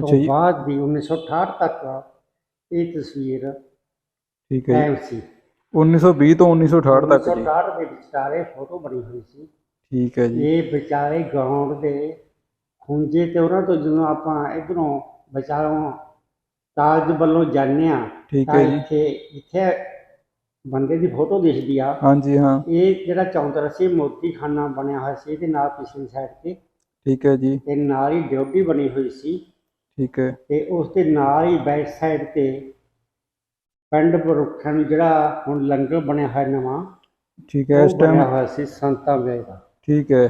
ਤੋਂ
ਜੀ।
ਬਾਅਦ ਦੀ 1968 ਤੱਕ ਇਹ ਤਸਵੀਰ
ਠੀਕ ਹੈ
ਕਾਇਮ
ਜੀ
ਸੀ।
1920 ਤੋਂ 1968 ਤੱਕ ਜੀ।
1968 ਦੇ ਵਿਚਾਰੇ ਫੋਟੋ ਬਣੀ ਹੋਈ ਸੀ।
ਠੀਕ ਹੈ ਜੀ।
ਇਹ ਵਿਚਾਰੇ ਗਰਾਊਂਡ ਦੇ ਖੁੰਝੇ ਤੇ ਉਹਨਾਂ ਤੋਂ ਜਦੋਂ ਆਪਾਂ ਇਧਰੋਂ ਵਿਚਾਰੋਂ ਕਾਲਜ ਵੱਲੋਂ ਜਾਂਦੇ ਆ
ਠੀਕ
ਤਾਂ
ਹੈ ਜੀ।
ਇੱਥੇ ਇੱਥੇ ਬੰਦੇ ਦੀ ਫੋਟੋ ਦਿਖਦੀ ਆ।
ਹਾਂਜੀ ਹਾਂ।
ਇਹ ਜਿਹੜਾ ਚੌਂਤਰਾ ਸੀ ਮੋਤੀਖਾਨਾ ਬਣਿਆ ਹੋਇਆ ਸੀ ਇਹਦੇ ਨਾਲ ਪਿਛਲੀ ਸਾਈਡ ਤੇ
ਠੀਕ ਹੈ ਜੀ।
ਤੇ ਨਾਲ ਹੀ ਡਿਊਟੀ ਬਣੀ ਹੋਈ ਸੀ।
ਠੀਕ ਹੈ।
ਤੇ ਉਸ ਦੇ ਨਾਲ ਹੀ ਬੈਕ ਸਾਈਡ ਤੇ ਪਿੰਡ ਬਰੁੱਖਾਂ ਨੂੰ ਜਿਹੜਾ ਹੁਣ ਲੰਗਰ ਬਣਿਆ ਹੋਇਆ ਨਵਾਂ
ਠੀਕ ਹੈ ਇਸ
ਉਹ
ਟਾਈਮ
ਹੋਇਆ ਸੀ ਸੰਤਾਂ ਵੇਲੇ ਦਾ।
ਠੀਕ ਹੈ।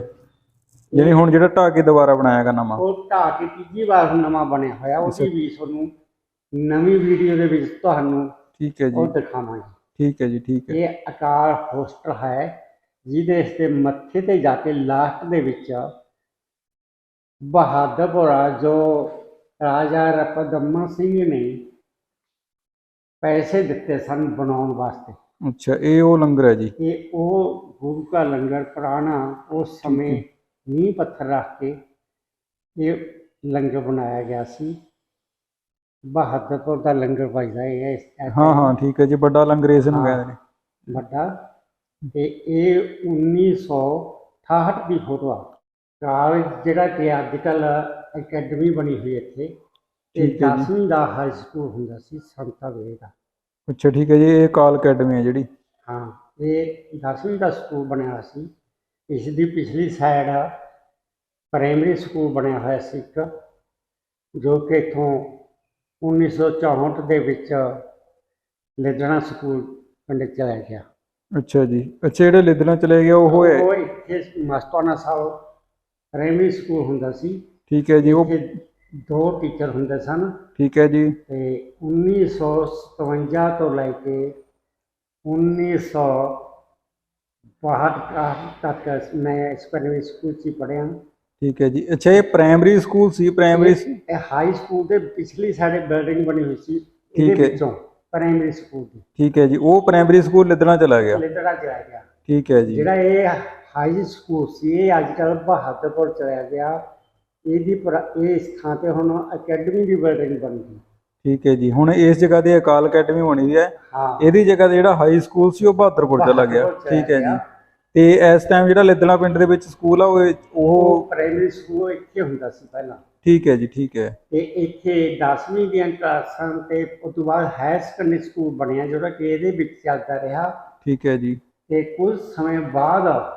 ਯਾਨੀ ਹੁਣ ਜਿਹੜਾ ਢਾਹ ਕੇ ਦੁਬਾਰਾ ਬਣਾਇਆ ਗਾ ਨਵਾਂ।
ਉਹ ਢਾਹ ਕੇ ਤੀਜੀ ਵਾਰ ਨਵਾਂ ਬਣਿਆ ਹੋਇਆ ਉਹਦੀ ਵੀ ਤੁਹਾਨੂੰ ਨਵੀਂ ਵੀਡੀਓ ਦੇ ਵਿੱਚ ਤੁਹਾਨੂੰ
ਠੀਕ ਹੈ
ਉਹ
ਜੀ
ਦਿਖਾਵਾਂਗੇ।
ਠੀਕ ਹੈ ਜੀ ਠੀਕ ਹੈ।
ਇਹ ਅਕਾਲ ਹੋਸਟਲ ਹੈ ਜਿਹਦੇ ਇਸ ਦੇ ਮੱਥੇ ਤੇ ਜਾ ਕੇ ਲਾਸਟ ਦੇ ਵਿੱਚ ਬਹਾਦਰਪੁਰਾ ਜੋ ਰਾਜਾ ਰਪਦਮਨ ਸਿੰਘ ਨੇ ਪੈਸੇ ਦਿੱਤੇ ਸਨ ਬਣਾਉਣ ਵਾਸਤੇ।
ਅੱਛਾ ਇਹ ਉਹ ਲੰਗਰ ਹੈ ਜੀ?
ਇਹ ਉਹ ਗੁਰੂ ਕਾ ਲੰਗਰ ਪੁਰਾਣਾ ਉਸ ਸਮੇਂ ਨੀਂਹ ਪੱਥਰ ਰੱਖ ਕੇ ਇਹ ਲੰਗਰ ਬਣਾਇਆ ਗਿਆ ਸੀ। ਬਹਾਦਰਪੁਰ ਦਾ ਲੰਗਰ ਭਾਈਦਾ ਇਹ ਹੈ ਇਸ-
ਹਾਂ ਹਾਂ ਠੀਕ ਹੈ ਜੀ ਵੱਡਾ ਲੰਗਰ ਇਸ ਨੂੰ। ਕਹਿੰਦੇ ਨੇ।
ਵੱਡਾ। ਤੇ ਇਹ 1968 ਦੀ ਫੋਟੋ ਆ ਕਾਲਜ ਜਿਹੜਾ ਕਿ ਅੱਜ ਕੱਲ ਅਕੈਡਮੀ ਬਣੀ ਹੋਈ ਇੱਥੇ ਇਹ
ਠੀਕ ਹੈ ਜੀ।
10ਵੀਂ ਦਾ ਹਾਈ ਸਕੂਲ ਹੁੰਦਾ ਸੀ ਸੰਤਾ ਵੇ ਦਾ।
ਅੱਛਾ ਠੀਕ ਹੈ ਜੀ ਇਹ ਕਾਲ ਅਕੈਡਮੀ ਹੈ ਜਿਹੜੀ।
ਹਾਂ ਇਹ 10ਵੀਂ ਦਾ ਸਕੂਲ ਬਣਿਆ ਹੋਇਆ ਸੀ। ਇਸ ਦੀ ਪਿਛਲੀ ਸਾਈਡ ਪ੍ਰਾਇਮਰੀ ਸਕੂਲ ਬਣਿਆ ਹੋਇਆ ਸੀ ਇੱਕ ਜੋ ਕਿ ਇੱਥੋਂ 1964 ਦੇ ਵਿੱਚ ਲਿਦਣਾ ਸਕੂਲ ਪਿੰਡ ਚ ਚਲਾ ਗਿਆ।
ਅੱਛਾ ਜੀ ਅੱਛਾ ਜਿਹੜੇ ਲਿਦਣਾ ਚਲੇ ਗਿਆ ਉਹ ਹੈ?
ਉਹ ਇੱਥੇ ਮਸਤਾਨਾ ਸਾਹਿਬ ਪ੍ਰਾਇਮਰੀ ਸਕੂਲ ਹੁੰਦਾ ਸੀ।
ਠੀਕ ਹੈ ਜੀ ਉਹ
ਦੋ ਟੀਚਰ ਹੁੰਦੇ ਸਨ।
ਠੀਕ ਹੈ ਜੀ।
ਤੇ 1957 ਤੋਂ ਲੈ ਕੇ 1962 ਤੱਕ ਮੈਂ ਇਸ ਪ੍ਰਾਇਮਰੀ ਸਕੂਲ 'ਚ ਪੜ੍ਹਿਆ।
ਠੀਕ ਹੈ ਜੀ। ਅੱਛਾ ਇਹ ਪ੍ਰਾਇਮਰੀ ਸਕੂਲ ਸੀ ਪ੍ਰਾਇਮਰੀ
ਇਹ ਹਾਈ ਸਕੂਲ ਦੇ ਪਿਛਲੀ ਸਾਡੇ ਬਿਲਡਿੰਗ ਬਣੀ ਹੋਈ ਸੀ
ਠੀਕ ਹੈ।
ਵਿੱਚੋਂ ਪ੍ਰਾਇਮਰੀ ਸਕੂਲ ਦੀ।
ਠੀਕ ਹੈ ਜੀ। ਉਹ ਪ੍ਰਾਇਮਰੀ ਸਕੂਲ ਲਿੱਦਣਾ ਚਲਾ ਗਿਆ।
ਲਿਟੜਾ ਚਲਾ ਗਿਆ।
ਠੀਕ ਹੈ ਜੀ।
ਜਿਹੜਾ ਇਹ ਹਾਈ ਸਕੂਲ ਸੀ ਇਹ ਅੱਜ ਕੱਲ ਬਹਾਦਰਪੁਰ ਚਲਾ ਗਿਆ। ਇਹਦੀ ਪਰ- ਇਸ ਥਾਂ ਤੇ ਹੁਣ ਅਕੈਡਮੀ ਦੀ ਬਿਲਡਿੰਗ ਬਣ ਗਈ।
ਠੀਕ ਹੈ ਜੀ ਹੁਣ ਇਸ ਜਗ੍ਹਾ ਤੇ ਅਕਾਲ ਅਕੈਡਮੀ ਬਣੀ ਹੋਈ ਹੈ।
ਹਾਂ।
ਇਹਦੀ ਜਗ੍ਹਾ ਤੇ ਜਿਹੜਾ ਹਾਈ ਸਕੂਲ ਸੀ ਉਹ ਬਹਾਦਰਪੁਰ ਚਲਾ ਗਿਆ।
ਬਹਾਦਰਪੁਰ ਚਲਾ
ਠੀਕ ਹੈ ਜੀ।
ਗਿਆ।
ਤੇ ਇਸ ਟਾਈਮ ਜਿਹੜਾ ਲਿੱਦਣਾ ਪਿੰਡ ਦੇ ਵਿੱਚ ਸਕੂਲ ਆ ਉਹ ਉਹ
ਉਹ ਪ੍ਰਾਇਮਰੀ ਸਕੂਲ ਇੱਥੇ ਹੁੰਦਾ ਸੀ ਪਹਿਲਾਂ।
ਠੀਕ ਹੈ ਜੀ ਠੀਕ ਹੈ।
ਤੇ ਇੱਥੇ 10ਵੀਂ ਦੀਆਂ ਕਲਾਸਾਂ ਤੇ ਉਸ ਤੋਂ ਬਾਅਦ ਹਾਇਰ ਸੈਕੰਡਰੀ ਸਕੂਲ ਬਣਿਆ ਜਿਹੜਾ ਕਿ ਇਹਦੇ ਵਿੱਚ ਚੱਲਦਾ ਰਿਹਾ।
ਠੀਕ ਹੈ ਜੀ।
ਤੇ ਕੁਝ ਸਮੇਂ ਬਾਅਦ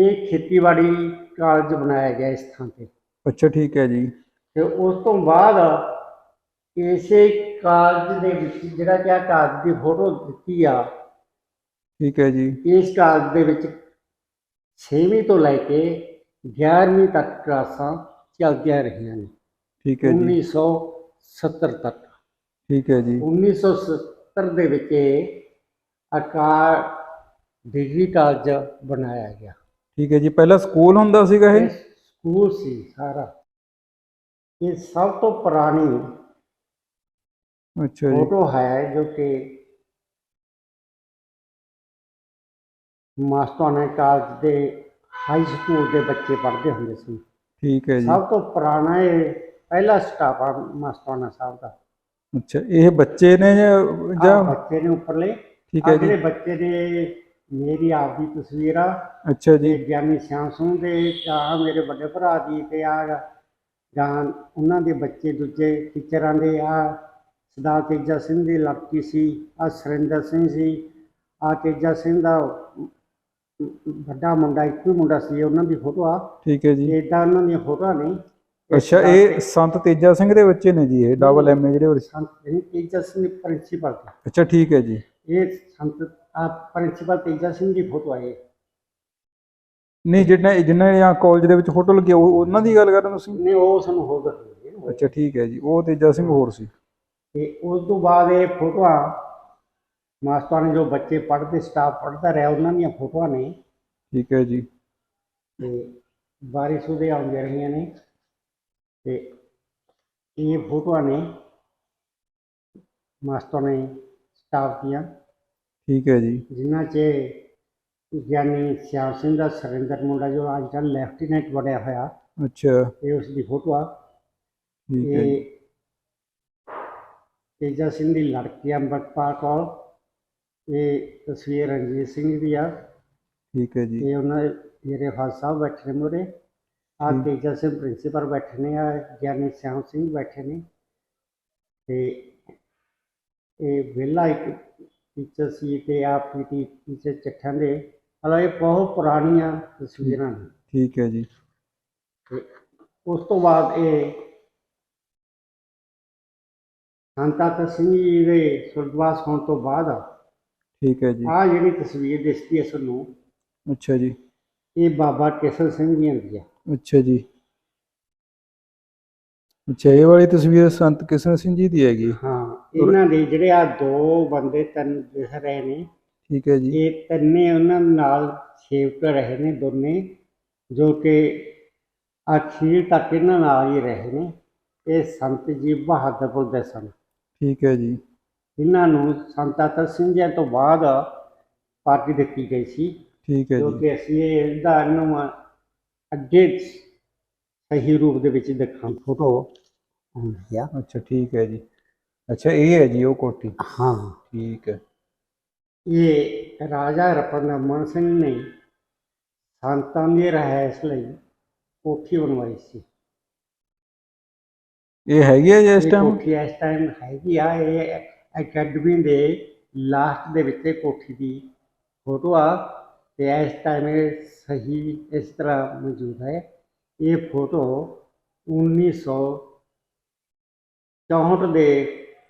ਇਹ ਖੇਤੀਬਾੜੀ ਕਾਲਜ ਬਣਾਇਆ ਗਿਆ ਇਸ ਥਾਂ ਤੇ।
ਅੱਛਾ ਠੀਕ ਹੈ ਜੀ।
ਤੇ ਉਸ ਤੋਂ ਬਾਅਦ ਇਸੇ ਕਾਲਜ ਦੇ ਵਿੱਚ ਜਿਹੜਾ ਕਿ ਆ ਕਾਲਜ ਦੀ ਫੋਟੋ ਦਿੱਤੀ ਆ
ਠੀਕ ਹੈ ਜੀ।
ਇਸ ਕਾਲਜ ਦੇ ਵਿੱਚ 6ਵੀਂ ਤੋਂ ਲੈ ਕੇ 11ਵੀਂ ਤੱਕ ਕਲਾਸਾਂ ਚੱਲਦੀਆਂ ਰਹੀਆਂ ਨੇ।
ਠੀਕ ਹੈ ਜੀ।
1970 ਤੱਕ।
ਠੀਕ ਹੈ ਜੀ।
1970 ਦੇ ਵਿੱਚ ਆਕਾਰ ਡਿਗਰੀ ਕਾਲਜ ਬਣਾਇਆ ਗਿਆ।
ਠੀਕ ਹੈ ਜੀ। ਪਹਿਲਾਂ ਸਕੂਲ ਹੁੰਦਾ ਸੀਗਾ
ਇਹ ਸਕੂਲ ਸੀ ਸਾਰਾ। ਇਹ ਸਭ ਤੋਂ ਪੁਰਾਣੀ
ਅੱਛਾ ਜੀ।
ਫੋਟੋ ਹੈ ਜੋ ਕਿ ਮਾਸਟਰਾਨਾ ਕਾਲਜ ਦੇ ਹਾਈ ਸਕੂਲ ਦੇ ਬੱਚੇ ਪੜ੍ਹਦੇ ਹੁੰਦੇ ਸੀ।
ਠੀਕ ਹੈ ਜੀ।
ਸਭ ਤੋਂ ਪੁਰਾਣਾ ਇਹ ਪਹਿਲਾ ਸਟਾਫ ਆ ਮਾਸਟਰਾਨਾ ਸਾਹਿਬ ਦਾ।
ਅੱਛਾ ਇਹ ਬੱਚੇ ਨੇ ਜਾਂ
ਬੱਚੇ ਨੇ ਉੱਪਰਲੇ।
ਠੀਕ ਹੈ
ਅਗਲੇ
ਜੀ
ਬੱਚੇ ਨੇ ਮੇਰੀ ਆਪ ਦੀ ਤਸਵੀਰ ਆ।
ਅੱਛਾ ਜੀ।
ਗਿਆਨੀ ਸਿਆਮ ਸਿੰਘ ਦੇ ਆ ਮੇਰੇ ਵੱਡੇ ਭਰਾ ਦੀ ਤੇ ਆ। ਜਾਂ ਉਹਨਾਂ ਦੇ ਬੱਚੇ ਦੂਜੇ ਟੀਚਰਾਂ ਦੇ ਆ। ਸਰਦਾਰ ਤੇਜਾ ਸਿੰਘ ਦੀ ਲੜਕੀ ਸੀ ਆ ਸੁਰਿੰਦਰ ਸਿੰਘ ਸੀ। ਆ ਤੇਜਾ ਸਿੰਘ ਦਾ ਵੱਡਾ ਮੁੰਡਾ ਇੱਕੋ ਮੁੰਡਾ ਸੀ ਉਹਨਾਂ ਦੀ ਫੋਟੋ ਆ।
ਠੀਕ ਹੈ ਜੀ।
ਇਦਾਂ ਉਹਨਾਂ ਦੀਆਂ ਫੋਟੋਆਂ ਨਹੀਂ
ਅੱਛਾ ਇਹ ਸੰਤ ਤੇਜਾ ਸਿੰਘ ਦੇ ਬੱਚੇ ਨੇ ਜੀ ਇਹ ਡਬਲ ਐਮ ਏ ਜਿਹੜੇ ਹੋਰ-
ਸੰਤ ਤੇਜਾ ਸਿੰਘ ਪ੍ਰਿੰਸੀਪਲ
ਅੱਛਾ ਠੀਕ ਹੈ ਜੀ।
ਇਹ ਸੰਤ ਪ੍ਰਿੰਸੀਪਲ ਤੇਜਾ ਸਿੰਘ ਦੀ ਫੋਟੋ ਇਹ
ਨਹੀਂ ਜਿਹਨਾਂ ਜਿਨ੍ਹਾਂ ਜਾਂ ਕਾਲਜ ਦੇ ਵਿੱਚ ਫੋਟੋ ਲੱਗੀ ਆ, ਉਹ ਉਹਨਾਂ ਦੀ ਗੱਲ ਕਰ ਰਹੇ ਹੋ ਤੁਸੀਂ?
ਨੇ ਉਹ ਸਾਨੂੰ ਹੋਰ ਦੱਸਣਗੇ
ਅੱਛਾ ਠੀਕ ਹੈ ਜੀ ਉਹ ਤੇਜਾ ਸਿੰਘ ਹੋਰ ਸੀ।
ਤੇ ਉਸ ਤੋਂ ਬਾਅਦ ਇਹ ਫੋਟੋਆਂ ਮਾਸਟਰਾਂ ਨੇ ਜੋ ਬੱਚੇ ਪੜ੍ਹਦੇ ਸਟਾਫ ਪੜ੍ਹਦਾ ਰਿਹਾ ਉਹਨਾਂ ਦੀਆਂ ਫੋਟੋਆਂ ਨੇ।
ਠੀਕ ਹੈ ਜੀ।
ਤੇ ਬਾਰਿਸ਼ ਉਹਦੇ ਆਉਂਦੀਆਂ ਰਹੀਆਂ ਨੇ। ਤੇ ਇਹ ਫੋਟੋਆਂ ਨੇ ਮਾਸਟਰ ਨੇ ਸਟਾਫ ਦੀਆਂ।
ਠੀਕ ਹੈ ਜੀ।
ਜਿਨ੍ਹਾਂ 'ਚ ਗਿਆਨੀ ਸਿਆਮ ਸਿੰਘ ਦਾ ਸੁਰਿੰਦਰ ਮੁੰਡਾ ਜੋ ਅੱਜ ਕੱਲ੍ਹ ਲੈਫਟੀਨੈਂਟ ਬਣਿਆ ਹੋਇਆ
ਅੱਛਾ।
ਇਹ ਉਸ ਦੀ ਫੋਟੋ ਆ।
ਠੀਕ ਹੈ ਜੀ।
ਤੇਜਾ ਸਿੰਘ ਦੀ ਲੜਕੀ ਅੰਮ੍ਰਿਤਪਾਲ ਕੌਰ। ਇਹ ਤਸਵੀਰ ਰਣਜੀਤ ਸਿੰਘ ਦੀ ਆ।
ਠੀਕ ਹੈ ਜੀ।
ਇਹ ਉਹਨਾਂ ਦੇ ਮੇਰੇ ਫਾਦਰ ਸਾਹਿਬ ਬੈਠੇ ਨੇ ਮੂਹਰੇ। ਆ। ਤੇਜਾ ਸਿੰਘ ਪ੍ਰਿੰਸੀਪਲ ਬੈਠੇ ਨੇ ਆ ਗਿਆਨੀ ਸਿਆਮ ਸਿੰਘ ਬੈਠੇ ਨੇ। ਤੇ ਇਹ ਵਿਹਲਾ ਇੱਕ ਟੀਚਰ ਸੀ ਤੇ ਆ ਪੀਟੀ ਟੀਚਰ ਚੱਠਾਂ ਦੇ ਹਲਾ ਇਹ ਬਹੁਤ ਪੁਰਾਣੀਆਂ ਤਸਵੀਰਾਂ ਨੇ।
ਠੀਕ ਹੈ ਜੀ।
ਤੇ ਉਸ ਤੋਂ ਬਾਅਦ ਇਹ ਸੰਤਾ ਸਿੰਘ ਜੀ ਦੇ ਸੁਰਗਵਾਸ ਹੋਣ ਤੋਂ ਬਾਅਦ
ਠੀਕ ਹੈ ਜੀ।
ਆ ਜਿਹੜੀ ਤਸਵੀਰ ਦਿਸਦੀ ਹੈ ਸਾਨੂੰ
ਅੱਛਾ ਜੀ।
ਇਹ ਬਾਬਾ ਕੇਸਰ ਸਿੰਘ ਜੀ ਦੀ ਹੈ
ਅੱਛਾ ਜੀ। ਅੱਛਾ ਇਹ ਵਾਲੀ ਤਸਵੀਰ ਸੰਤ ਕਿਸ਼ਨ ਸਿੰਘ ਜੀ ਦੀ ਹੈਗੀ।
ਹਾਂ। ਇਹਨਾਂ ਦੇ ਜਿਹੜੇ ਆ ਦੋ ਬੰਦੇ ਤਿੰਨ ਦਿਖ ਰਹੇ ਨੇ।
ਠੀਕ ਹੈ ਜੀ।
ਇਹ ਤਿੰਨੇ ਉਹਨਾਂ ਨਾਲ ਸੇਵਕ ਰਹੇ ਨੇ ਦੋਨੇ ਜੋ ਕਿ ਅਖੀਰ ਤੱਕ ਇਹਨਾਂ ਨਾਲ ਹੀ ਰਹੇ ਨੇ। ਇਹ ਸੰਤ ਜੀ ਬਹਾਦਰਪੁਰ ਦੇ ਸਨ।
ਠੀਕ ਹੈ ਜੀ।
ਇਹਨਾਂ ਨੂੰ ਸੰਤ ਅਤਰ ਸਿੰਘ ਜੀ ਤੋਂ ਬਾਅਦ ਪਾਰਟੀ ਦਿੱਤੀ ਗਈ ਸੀ।
ਠੀਕ ਹੈ
ਜੋ
ਜੀ।
ਕਿ ਅਸੀਂ ਇਹਦਾ ਨੂੰ ਅੱਗੇ ਸਹੀ ਰੂਪ ਦੇ ਵਿੱਚ ਦੇਖਾਂ। ਫੋਟੋ ਆਉਂਦੀ ਆ।
ਅੱਛਾ ਠੀਕ ਹੈ ਜੀ। ਅੱਛਾ ਇਹ ਹੈ ਜੀ ਉਹ ਕੋਠੀ?
ਹਾਂ।
ਠੀਕ ਹੈ।
ਇਹ ਰਾਜਾ ਰਪਨ ਅਮਨ ਸਿੰਘ ਨੇ ਸੰਤਾਂ ਦੀ ਰਹਿائش ਲਈ ਕੋਠੀ ਬਣਵਾਈ ਸੀ।
ਇਹ ਹੈਗੀ ਹੈ ਜੀ ਇਸ ਟਾਈਮ
ਕੋਠੀ ਇਸ ਟਾਈਮ ਹੈਗੀ ਆ ਇਹ ਅਕੈਡਮੀ ਦੇ ਲਾਸਟ ਦੇ ਵਿੱਚ ਕੋਠੀ ਦੀ ਫੋਟੋ ਆ ਤੇ ਇਸ ਟਾਈਮ ਇਹ ਸਹੀ ਇਸ ਤਰ੍ਹਾਂ ਮੌਜੂਦ ਹੈ। ਇਹ ਫੋਟੋ 1964 ਦੇ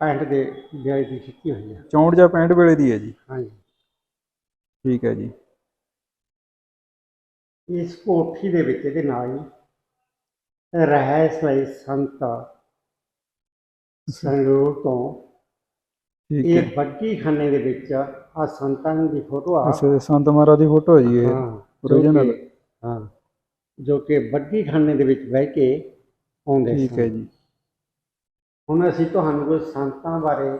65 ਦੇ ਵਿਆਜ ਦੀ ਕੀਤੀ ਹੋਈ ਹੈ
64 ਜਾਂ 65 ਵੇਲੇ ਦੀ ਹੈ ਜੀ?
ਹਾਂਜੀ।
ਠੀਕ ਹੈ ਜੀ।
ਇਸ ਕੋਠੀ ਦੇ ਵਿੱਚ ਇਹਦੇ ਨਾਲ ਹੀ ਰਹਿਸ ਲਈ ਸੰਤ ਸੰਗਰੂਰ ਤੋਂ ਇਹ ਬੱਗੀ ਖਾਨੇ ਦੇ ਵਿੱਚ ਆ ਸੰਤਾਂ ਦੀ ਫੋਟੋ ਆ।
ਅੱਛਾ ਸੰਤ ਮਹਾਰਾਜ ਦੀ ਫੋਟੋ ਹੈ ਜੀ
ਜੋ ਕਿ ਬੱਗੀ ਖਾਨੇ ਦੇ ਵਿੱਚ ਬਹਿ ਕੇ ਆਉਂਦੇ
ਠੀਕ ਹੈ ਜੀ।
ਹੁਣ ਅਸੀਂ ਤੁਹਾਨੂੰ ਕੁਝ ਸੰਤਾਂ ਬਾਰੇ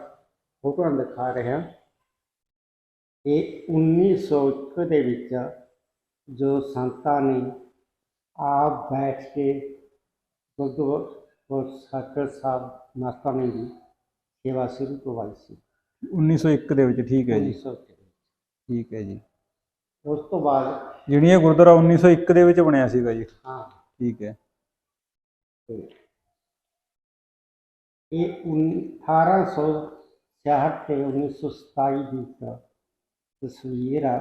ਫੋਟੋਆਂ ਦਿਖਾ ਰਿਹਾ ਇਹ 1901 ਦੇ ਵਿੱਚ ਜੋ ਸੰਤਾਂ ਨੇ ਆਪ ਬੈਠ ਕੇ ਗੁਰਦੁਆਰਾ ਸਾਕਰ ਸਾਹਿਬ ਮਸਤਾਨੇ ਦੀ ਸੇਵਾ ਸ਼ੁਰੂ ਕਰਵਾਈ ਸੀ।
1901 ਦੇ ਵਿੱਚ ਠੀਕ ਹੈ ਜੀ।
1901 ਦੇ ਵਿੱਚ।
ਠੀਕ ਹੈ ਜੀ।
ਉਸ ਤੋਂ ਬਾਅਦ
ਜਿਹੜੀ ਇਹ ਗੁਰਦੁਆਰਾ 1901 ਦੇ ਵਿੱਚ ਬਣਿਆ ਸੀਗਾ ਜੀ।
ਹਾਂ।
ਠੀਕ ਹੈ।
ਤੇ ਇਹ ਉਨ- 1866 ਤੇ 1927 ਦੀ ਤਸਵੀਰ ਆ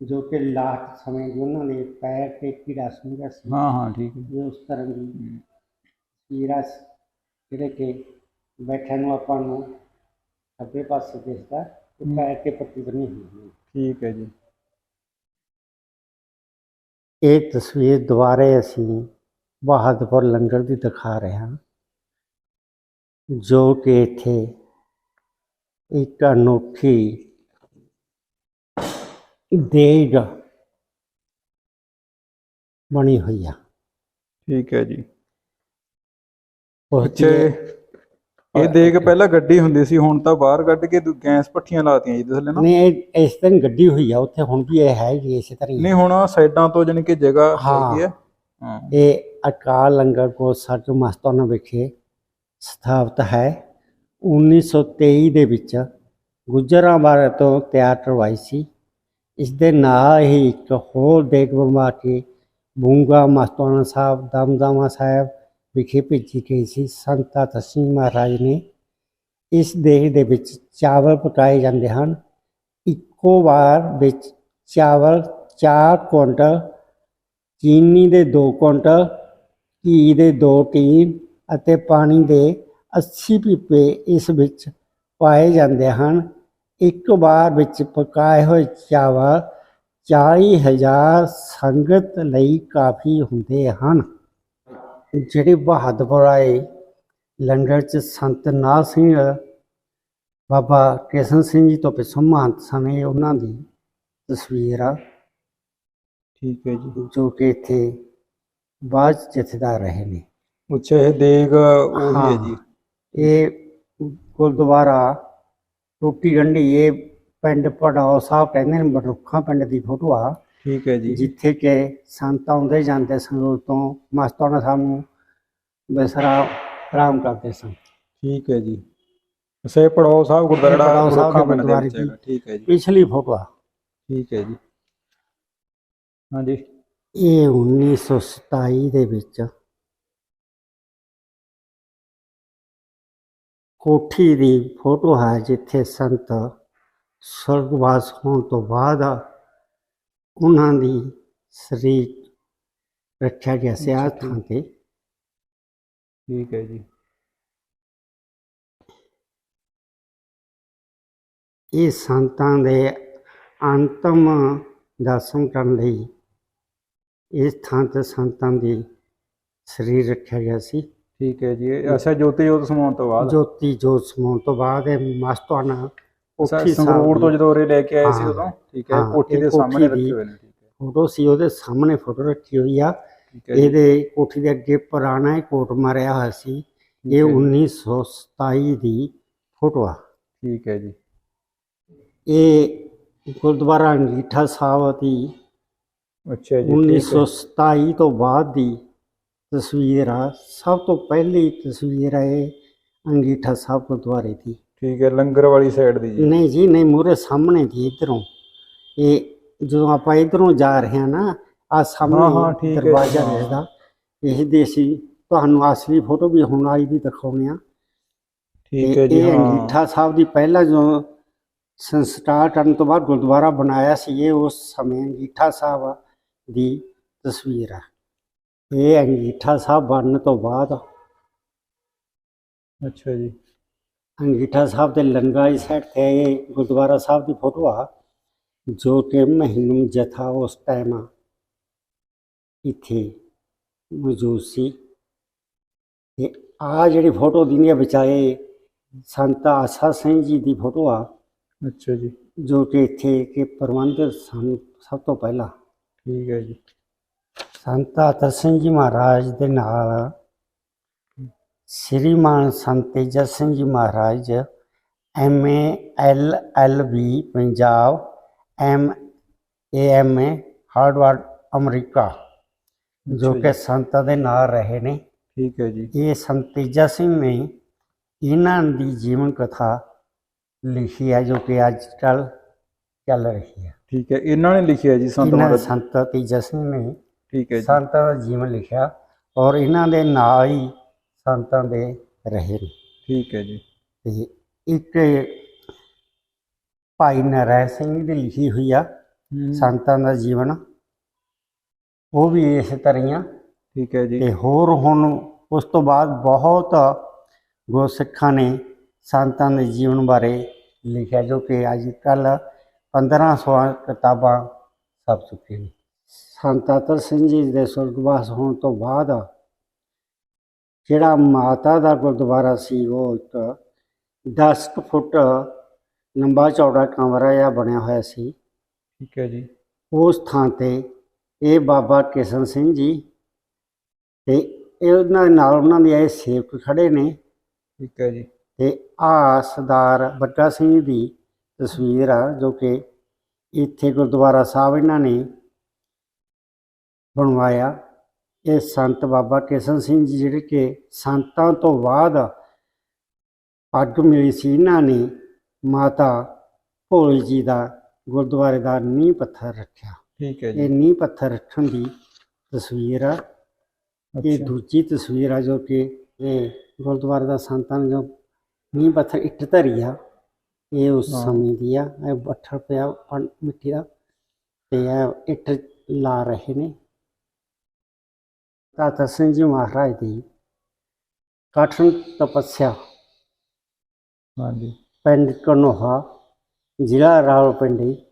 ਜੋ ਕਿ ਲਾਸਟ ਸਮੇਂ ਦੀ ਉਹਨਾਂ ਦੇ ਪੈਰ ਤੇ ਕੀੜਾ ਸੁੰਘਿਆ ਸੀ।
ਹਾਂ ਹਾਂ ਠੀਕ ਹੈ।
ਇਹ ਉਸ ਤਰ੍ਹਾਂ ਦੀ ਤਸਵੀਰ ਜਿਹੜੇ ਕਿ ਬੈਠਣ ਨੂੰ ਆਪਾਂ ਨੂੰ ਖੱਬੇ ਪਾਸੇ ਦਿਸਦਾ ਤੇ ਪੈਰ ਤੇ ਪੱਟੀ ਬਣੀ ਹੋਈ
ਠੀਕ ਹੈ ਜੀ।
ਇਹ ਤਸਵੀਰ ਦੁਬਾਰੇ ਅਸੀਂ ਬਹਾਦਰਪੁਰ ਲੰਗਰ ਦੀ ਦਿਖਾ ਰਹੇ ਹਾਂ। ਜੋ ਕਿ ਇੱਥੇ ਇੱਕ ਅਨੋਖੀ ਦੇਗ ਬਣੀ ਹੋਈ ਆ।
ਠੀਕ ਹੈ ਜੀ। ਅੱਛਾ ਇਹ- ਦੇਖ। ਪਹਿਲਾਂ ਗੱਡੀ ਹੁੰਦੀ ਸੀ ਹੁਣ ਤਾਂ ਬਾਹਰ ਕੱਢ ਕੇ ਦੂ- ਗੈਸ ਪੱਠੀਆਂ ਲਾਤੀਆਂ ਜੀ ਥੱਲੇ ਨਾ।
ਨਹੀਂ ਇਹ ਇਸ ਦਿਨ ਗੱਡੀ ਹੋਈ ਆ ਉੱਥੇ ਹੁਣ ਵੀ ਇਹ ਹੈ ਜੀ ਇਸੇ ਤਰ੍ਹਾਂ ਹੀ
ਨਹੀਂ ਹੁਣ ਆਹ ਸਾਈਡਾਂ ਤੋਂ ਜਾਣੀ ਕਿ ਜਗ੍ਹਾ
ਹਾਂ।
ਹੈਗੀ ਹੈ ਹਾਂ।
ਇਹ ਅਕਾਲ ਲੰਗਰ ਕੋ ਸੱਚ ਮਸਤਾਨਾ ਵਿਖੇ ਸਥਾਪਿਤ ਹੈ। 1923 ਦੇ ਵਿੱਚ ਗੁਜਰਾਂਵਾਲਾ ਤੋਂ ਤਿਆਰ ਕਰਵਾਈ ਸੀ। ਇਸ ਦੇ ਨਾਲ ਹੀ ਇੱਕ ਹੋਰ ਦੇਗ ਬਣਵਾ ਕੇ ਬੂੰਗਾ ਮਸਤਾਨਾ ਸਾਹਿਬ, ਦਮਦਮਾ ਸਾਹਿਬ ਵਿਖੇ ਭੇਜੀ ਗਈ ਸੀ। ਸੰਤਾ ਤਸੀ ਮਹਾਰਾਜ ਨੇ ਇਸ ਦੇਗ ਦੇ ਵਿੱਚ ਚਾਵਲ ਪਕਾਏ ਜਾਂਦੇ ਹਨ। ਇੱਕੋ ਵਾਰ ਵਿੱਚ ਚਾਵਲ 4 ਕੁਇੰਟਲ, ਚੀਨੀ ਦੇ 2 ਕੁਇੰਟਲ, ਘੀ ਦੇ 2 ਟੀਨ ਅਤੇ ਪਾਣੀ ਦੇ 80 ਪੀਪੇ ਇਸ ਵਿੱਚ ਪਾਏ ਜਾਂਦੇ ਹਨ। ਇੱਕ ਵਾਰ ਵਿੱਚ ਪਕਾਏ ਹੋਏ ਚਾਵਲ 40000 ਸੰਗਤ ਲਈ ਕਾਫੀ ਹੁੰਦੇ ਹਨ। ਜਿਹੜੇ ਬਹਾਦਰਪੁਰ ਆਏ ਲੰਗਰ ਚ ਸੰਤ ਨਾਥ ਸਿੰਘ ਬਾਬਾ ਕ੍ਰਿਸ਼ਨ ਸਿੰਘ ਜੀ ਤੋਂ ਪਿਛੋਂ ਮਹੰਤ ਸਨ ਇਹ ਉਹਨਾਂ ਦੀ ਤਸਵੀਰ ਆ।
ਠੀਕ ਹੈ ਜੀ।
ਜੋ ਕਿ ਇੱਥੇ ਬਾਅਦ ਜਥੇਦਾਰ ਰਹੇ ਨੇ।
ਅੱਛਾ ਇਹ ਦੇਗ ਉਹੀ ਹੈ ਜੀ।
ਇਹ ਗੁਰਦੁਆਰਾ ਟੋਟੀ ਗੰਢੀ ਇਹ ਪਿੰਡ ਪੜਾਓ ਸਾਹਿਬ ਕਹਿੰਦੇ ਨੇ ਬੜਰੁੱਖਾਂ ਪਿੰਡ ਦੀ ਫੋਟੋ ਆ।
ਠੀਕ ਹੈ ਜੀ।
ਜਿੱਥੇ ਕਿ ਸੰਤ ਆਉਂਦੇ ਜਾਂਦੇ ਸੰਗਰੂਰ ਤੋਂ ਮਸਤਾਨਾ ਸਾਹਿਬ ਨੂੰ ਬਿਸਰਾ ਆਰਾਮ ਕਰਦੇ ਸਨ।
ਠੀਕ ਹੈ ਜੀ। ਅੱਛਾ ਇਹ ਪੜਾਓ ਸਾਹਿਬ ਗੁਰਦੁਆਰਾ
ਪੜਾਓ ਸਾਹਿਬ
ਪਿੰਡ ਦੇ
ਗੁਰਦੁਆਰੇ
ਵਿੱਚ ਹੈਗਾ। ਠੀਕ ਹੈ ਜੀ।
ਪਿਛਲੀ ਫੋਟੋ ਆ।
ਠੀਕ ਹੈ ਜੀ। ਹਾਂਜੀ।
ਇਹ 1927 ਦੇ ਵਿੱਚ ਕੋਠੀ ਦੀ ਫੋਟੋ ਹੈ ਜਿੱਥੇ ਸੰਤ ਸਵਰਗਵਾਸ ਹੋਣ ਤੋਂ ਬਾਅਦ ਉਹਨਾਂ ਦੀ ਸਰੀਰ ਰੱਖਿਆ ਗਿਆ ਸੀ ਆ ਥਾਂ ਤੇ।
ਠੀਕ ਹੈ ਜੀ।
ਇਹ ਸੰਤਾਂ ਦੇ ਅੰਤਮ ਦਰਸ਼ਨ ਕਰਨ ਲਈ ਇਸ ਥਾਂ ਤੇ ਸੰਤਾਂ ਦੀ ਸਰੀਰ ਰੱਖਿਆ ਗਿਆ ਸੀ।
ਠੀਕ ਹੈ ਜੀ। ਅੱਛਾ ਜੋਤੀ ਜੋਤ ਸਮਾਉਣ ਤੋਂ ਬਾਅਦ?
ਜੋਤੀ ਜੋਤ ਸਮਾਉਣ ਤੋਂ ਬਾਅਦ ਇਹ ਮਸਤਾਨਾ ਕੋਠੀ
ਸੰਗਰੂਰ ਤੋਂ ਜਦੋਂ ਉਰੇ ਲੈ ਕੇ ਆਏ ਸੀ ਉਦੋਂ? ਠੀਕ ਹੈ ਕੋਠੀ ਦੇ ਸਾਹਮਣੇ ਰੱਖੇ ਹੋਏ ਨੇ ਠੀਕ ਹੈ।
ਫੋਟੋ ਸੀ ਉਹਦੇ ਸਾਹਮਣੇ ਫੋਟੋ ਰੱਖੀ ਹੋਈ ਆ। ਇਹਦੇ ਕੋਠੀ ਦੇ ਅੱਗੇ ਪੁਰਾਣਾ ਹੀ ਕੋਟ ਮਾਰਿਆ ਹੋਇਆ ਸੀ। ਇਹ
ਹੈ ਜੀ,
1927 ਦੀ ਫੋਟੋ ਆ।
ਠੀਕ ਹੈ ਜੀ।
ਇਹ ਗੁਰਦੁਆਰਾ ਅੰਗੀਠਾ ਸਾਹਿਬ ਦੀ
ਅੱਛਾ ਜੀ ਠੀਕ ਹੈ।
1927 ਤੋਂ ਬਾਅਦ ਦੀ ਤਸਵੀਰ ਆ ਸਭ ਤੋਂ ਪਹਿਲੀ ਤਸਵੀਰ ਹੈ ਇਹ ਅੰਗੀਠਾ ਸਾਹਿਬ ਗੁਰਦੁਆਰੇ ਦੀ।
ਠੀਕ ਹੈ ਲੰਗਰ ਵਾਲੀ ਸਾਈਡ ਦੀ ਜੀ।
ਨਹੀਂ ਜੀ ਨਹੀਂ ਮੂਰੇ ਸਾਹਮਣੇ ਦੀ ਇਧਰੋਂ। ਇਹ ਜਦੋਂ ਆਪਾਂ ਇਧਰੋਂ ਜਾ ਰਹੇ ਹਾਂ ਨਾ ਆ ਸਾਹਮਣੇ ਦਰਵਾਜ਼ਾ
ਹਾਂ।
ਦਿਸਦਾ ਇਹ ਦੇਸੀ ਤੁਹਾਨੂੰ ਅਸਲੀ ਫੋਟੋ ਵੀ ਹੁਣ ਵਾਲੀ ਦੀ ਦਿਖਾਉਣੇ ਆ
ਠੀਕ ਹੈ ਜੀ
ਇਹ
ਹਾਂ।
ਅੰਗੀਠਾ ਸਾਹਿਬ ਦੀ ਪਹਿਲਾ ਜੋ ਸੰਸਕਾਰ ਕਰਨ ਤੋਂ ਬਾਅਦ ਗੁਰਦੁਆਰਾ ਬਣਾਇਆ ਸੀ ਇਹ ਉਸ ਸਮੇਂ ਅੰਗੀਠਾ ਸਾਹਿਬ ਦੀ ਤਸਵੀਰ ਆ। ਇਹ ਅੰਗੀਠਾ ਸਾਹਿਬ ਬਣਨ ਤੋਂ ਬਾਅਦ।
ਅੱਛਾ ਜੀ।
ਅੰਗੀਠਾ ਸਾਹਿਬ ਦੇ ਲੰਗਾਈ ਸਾਈਡ ਤੇ ਇਹ ਗੁਰਦੁਆਰਾ ਸਾਹਿਬ ਦੀ ਫੋਟੋ ਆ ਜੋ ਕਿ ਮਹਿਨੂ ਜਥਾ ਉਸ ਟਾਈਮ ਇੱਥੇ ਮੌਜੂਦ ਸੀ। ਤੇ ਆ ਜਿਹੜੀ ਫੋਟੋ ਦੀ ਹੈ ਵਿਚਾਰੇ ਸੰਤ ਆਸਾ ਸਿੰਘ ਜੀ ਦੀ ਫੋਟੋ ਆ
ਅੱਛਾ ਜੀ।
ਜੋ ਕਿ ਇੱਥੇ ਕੇ ਪ੍ਰਬੰਧਕ ਸਨ ਸਭ ਤੋਂ ਪਹਿਲਾਂ।
ਠੀਕ ਹੈ ਜੀ।
ਸੰਤ ਆਤਰ ਸਿੰਘ ਜੀ ਮਹਾਰਾਜ ਦੇ ਨਾਲ। ਸ੍ਰੀਮਾਨ ਸੰਤ Teja Singh ji Maharaj M A L L B Punjab M A M A Harvard America ਜੋ ਕਿ ਸੰਤਾਂ ਦੇ ਨਾਲ ਰਹੇ ਨੇ।
ਠੀਕ ਹੈ ਜੀ।
ਇਹ ਸੰਤ ਤੇਜਾ ਸਿੰਘ ਨੇ ਇਹਨਾਂ ਦੀ ਜੀਵਨ ਕਥਾ ਲਿਖੀ ਹੈ ਜੋ ਕਿ ਅੱਜ ਕੱਲ ਚੱਲ ਰਹੀ ਹੈ।
ਠੀਕ ਹੈ ਇਹਨਾਂ ਨੇ ਲਿਖਿਆ ਜੀ ਸੰਤ ਮਹਾਰਾਜ?
ਸੰਤ ਤੇਜਾ ਸਿੰਘ ਨੇ
ਠੀਕ ਹੈ ਜੀ।
ਸੰਤਾਂ ਦਾ ਜੀਵਨ ਲਿਖਿਆ ਔਰ ਇਹਨਾਂ ਦੇ ਨਾਲ ਹੀ ਸੰਤਾਂ ਦੇ ਰਹੇ ਨੇ।
ਠੀਕ ਹੈ ਜੀ।
ਤੇ ਇੱਕ ਭਾਈ ਨਰੈ ਸਿੰਘ ਦੀ ਲਿਖੀ ਹੋਈ ਆ ਸੰਤਾਂ ਦਾ ਜੀਵਨ। ਉਹ ਵੀ ਇਸ ਤਰ੍ਹਾਂ
ਠੀਕ ਹੈ ਜੀ।
ਤੇ ਹੋਰ ਹੁਣ ਉਸ ਤੋਂ ਬਾਅਦ ਬਹੁਤ ਗੁਰਸਿੱਖਾਂ ਨੇ ਸੰਤਾਂ ਦੇ ਜੀਵਨ ਬਾਰੇ ਲਿਖਿਆ ਜੋ ਕਿ ਅੱਜ ਕੱਲ 1500 ਕਿਤਾਬਾਂ ਛਪ ਚੁੱਕੀਆਂ ਨੇ। ਸੰਤ ਅਤਰ ਸਿੰਘ ਜੀ ਦੇ ਸੁਰਗਵਾਸ ਹੋਣ ਤੋਂ ਬਾਅਦ ਜਿਹੜਾ ਮਾਤਾ ਦਾ ਗੁਰਦੁਆਰਾ ਸੀ ਉਹ ਇੱਕ 10 ਕੁ ਫੁੱਟ ਲੰਬਾ ਚੌੜਾ ਕਮਰਾ ਜਿਹਾ ਬਣਿਆ ਹੋਇਆ ਸੀ।
ਠੀਕ ਹੈ ਜੀ।
ਉਸ ਥਾਂ ਤੇ ਇਹ ਬਾਬਾ ਕਿਸ਼ਨ ਸਿੰਘ ਜੀ ਤੇ ਇਹ ਉਹਨਾਂ ਦੇ ਨਾਲ ਉਹਨਾਂ ਦੇ ਇਹ ਸੇਵਕ ਖੜੇ ਨੇ।
ਠੀਕ ਹੈ ਜੀ।
ਤੇ ਆ ਸਰਦਾਰ ਬੱਟਾ ਸਿੰਘ ਦੀ ਤਸਵੀਰ ਆ ਜੋ ਕਿ ਇੱਥੇ ਗੁਰਦੁਆਰਾ ਸਾਹਿਬ ਇਹਨਾਂ ਨੇ ਬਣਵਾਇਆ। ਇਹ ਸੰਤ ਬਾਬਾ ਕਿਸ਼ਨ ਸਿੰਘ ਜੀ ਜਿਹੜੇ ਕਿ ਸੰਤਾਂ ਤੋਂ ਬਾਅਦ ਪੱਗ ਮਿਲੀ ਸੀ ਇਹਨਾਂ ਨੇ ਮਾਤਾ ਭੋਲੀ ਜੀ ਦਾ ਗੁਰਦੁਆਰੇ ਦਾ ਨੀਂਹ ਪੱਥਰ ਰੱਖਿਆ।
ਠੀਕ ਹੈ
ਇਹ
ਜੀ
ਨੀਂਹ ਪੱਥਰ ਰੱਖਣ ਦੀ ਤਸਵੀਰ ਆ। ਇਹ ਦੂਜੀ ਤਸਵੀਰ ਆ ਜੋ ਕਿ ਇਹ ਗੁਰਦੁਆਰੇ ਦਾ ਸੰਤਾਂ ਨੇ ਜੋ ਨੀਂਹ ਪੱਥਰ ਇੱਟ ਧਰੀ ਆ ਇਹ ਉਸ। ਸਮੇਂ ਦੀ ਆ। ਇਹ ਪੱਥਰ ਪਿਆ ਮਿੱਟੀ ਦਾ ਤੇ ਇਹ ਇੱਟ ਲਾ ਰਹੇ ਨੇ। ਤਾਤਾ ਸਿੰਘ ਜੀ ਮਹਾਰਾਜ ਦੀ ਕਠਨ ਤਪੱਸਿਆ।
ਹਾਂਜੀ।
ਪਿੰਡ ਕਨੋਹਾ ਜ਼ਿਲ੍ਹਾ ਰਾਵਲਪਿੰਡੀ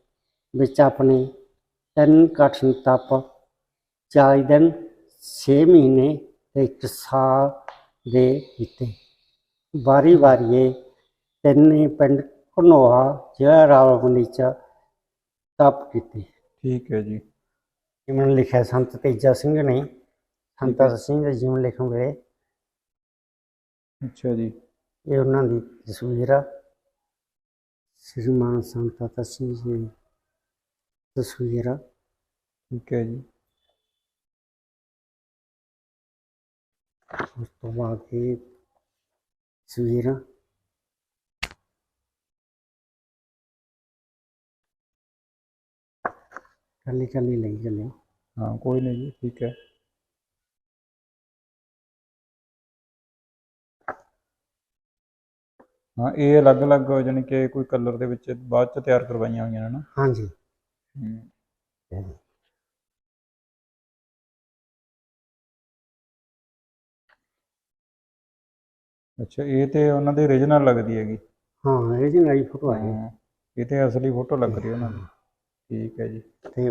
ਵਿੱਚ ਆਪਣੇ ਤਿੰਨ ਕਠਨ ਤਪ 40 ਦਿਨ 6 ਮਹੀਨੇ ਤੇ ਇੱਕ ਸਾਲ ਦੇ ਕੀਤੇ। ਵਾਰੀ ਵਾਰੀ ਇਹ ਤਿੰਨੇ ਪਿੰਡ ਕਨੋਹਾ ਜ਼ਿਲ੍ਹਾ ਰਾਵਲਪਿੰਡੀ ਚ ਤਪ ਕੀਤੇ।
ਠੀਕ ਹੈ ਜੀ।
ਇਹਨਾਂ ਲਿਖਿਆ ਸੰਤ ਤੇਜਾ ਸਿੰਘ ਨੇ ਸੰਤ ਸਿੰਘ ਦਾ ਜੀਵਨ ਲਿਖਣ ਵੇਲੇ।
ਅੱਛਾ ਜੀ।
ਇਹ ਉਹਨਾਂ ਦੀ ਤਸਵੀਰ ਆ। ਸ਼੍ਰੀਮਾਨ ਸੰਤ ਤਾ ਸਿੰਘ ਜੀ ਤਸਵੀਰ ਆ।
ਠੀਕ ਹੈ ਜੀ।
ਉਸ ਤੋਂ ਬਾਅਦ ਇਹ ਤਸਵੀਰ। ਕੱਲੀ ਕੱਲੀ ਲਈ ਚੱਲਿਓ
ਹਾਂ ਕੋਈ ਨਹੀਂ ਜੀ ਠੀਕ ਹੈ। ਹਾਂ ਇਹ ਅਲੱਗ-ਅਲੱਗ ਜਾਣੀ ਕਿ ਕੋਈ ਕਲਰ ਦੇ ਵਿੱਚ ਬਾਅਦ ਚ ਤਿਆਰ ਕਰਵਾਈਆਂ ਹੋਈਆਂ ਨੇ ਨਾ।
ਹਾਂਜੀ।
ਅੱਛਾ ਇਹ ਤੇ ਉਹਨਾਂ ਦੀ origignal ਲੱਗਦੀ ਹੈਗੀ।
ਹਾਂ ਇਹ ਜੀ ਨਈ ਫੋਟੋ ਆ
ਹਾਂ, ਇਹ ਤੇ ਅਸਲੀ ਫੋਟੋ ਲੱਗ ਰਹੀ ਹੈ ਉਹਨਾਂ ਦੀ। ਠੀਕ ਹੈ ਜੀ।
ਤੇ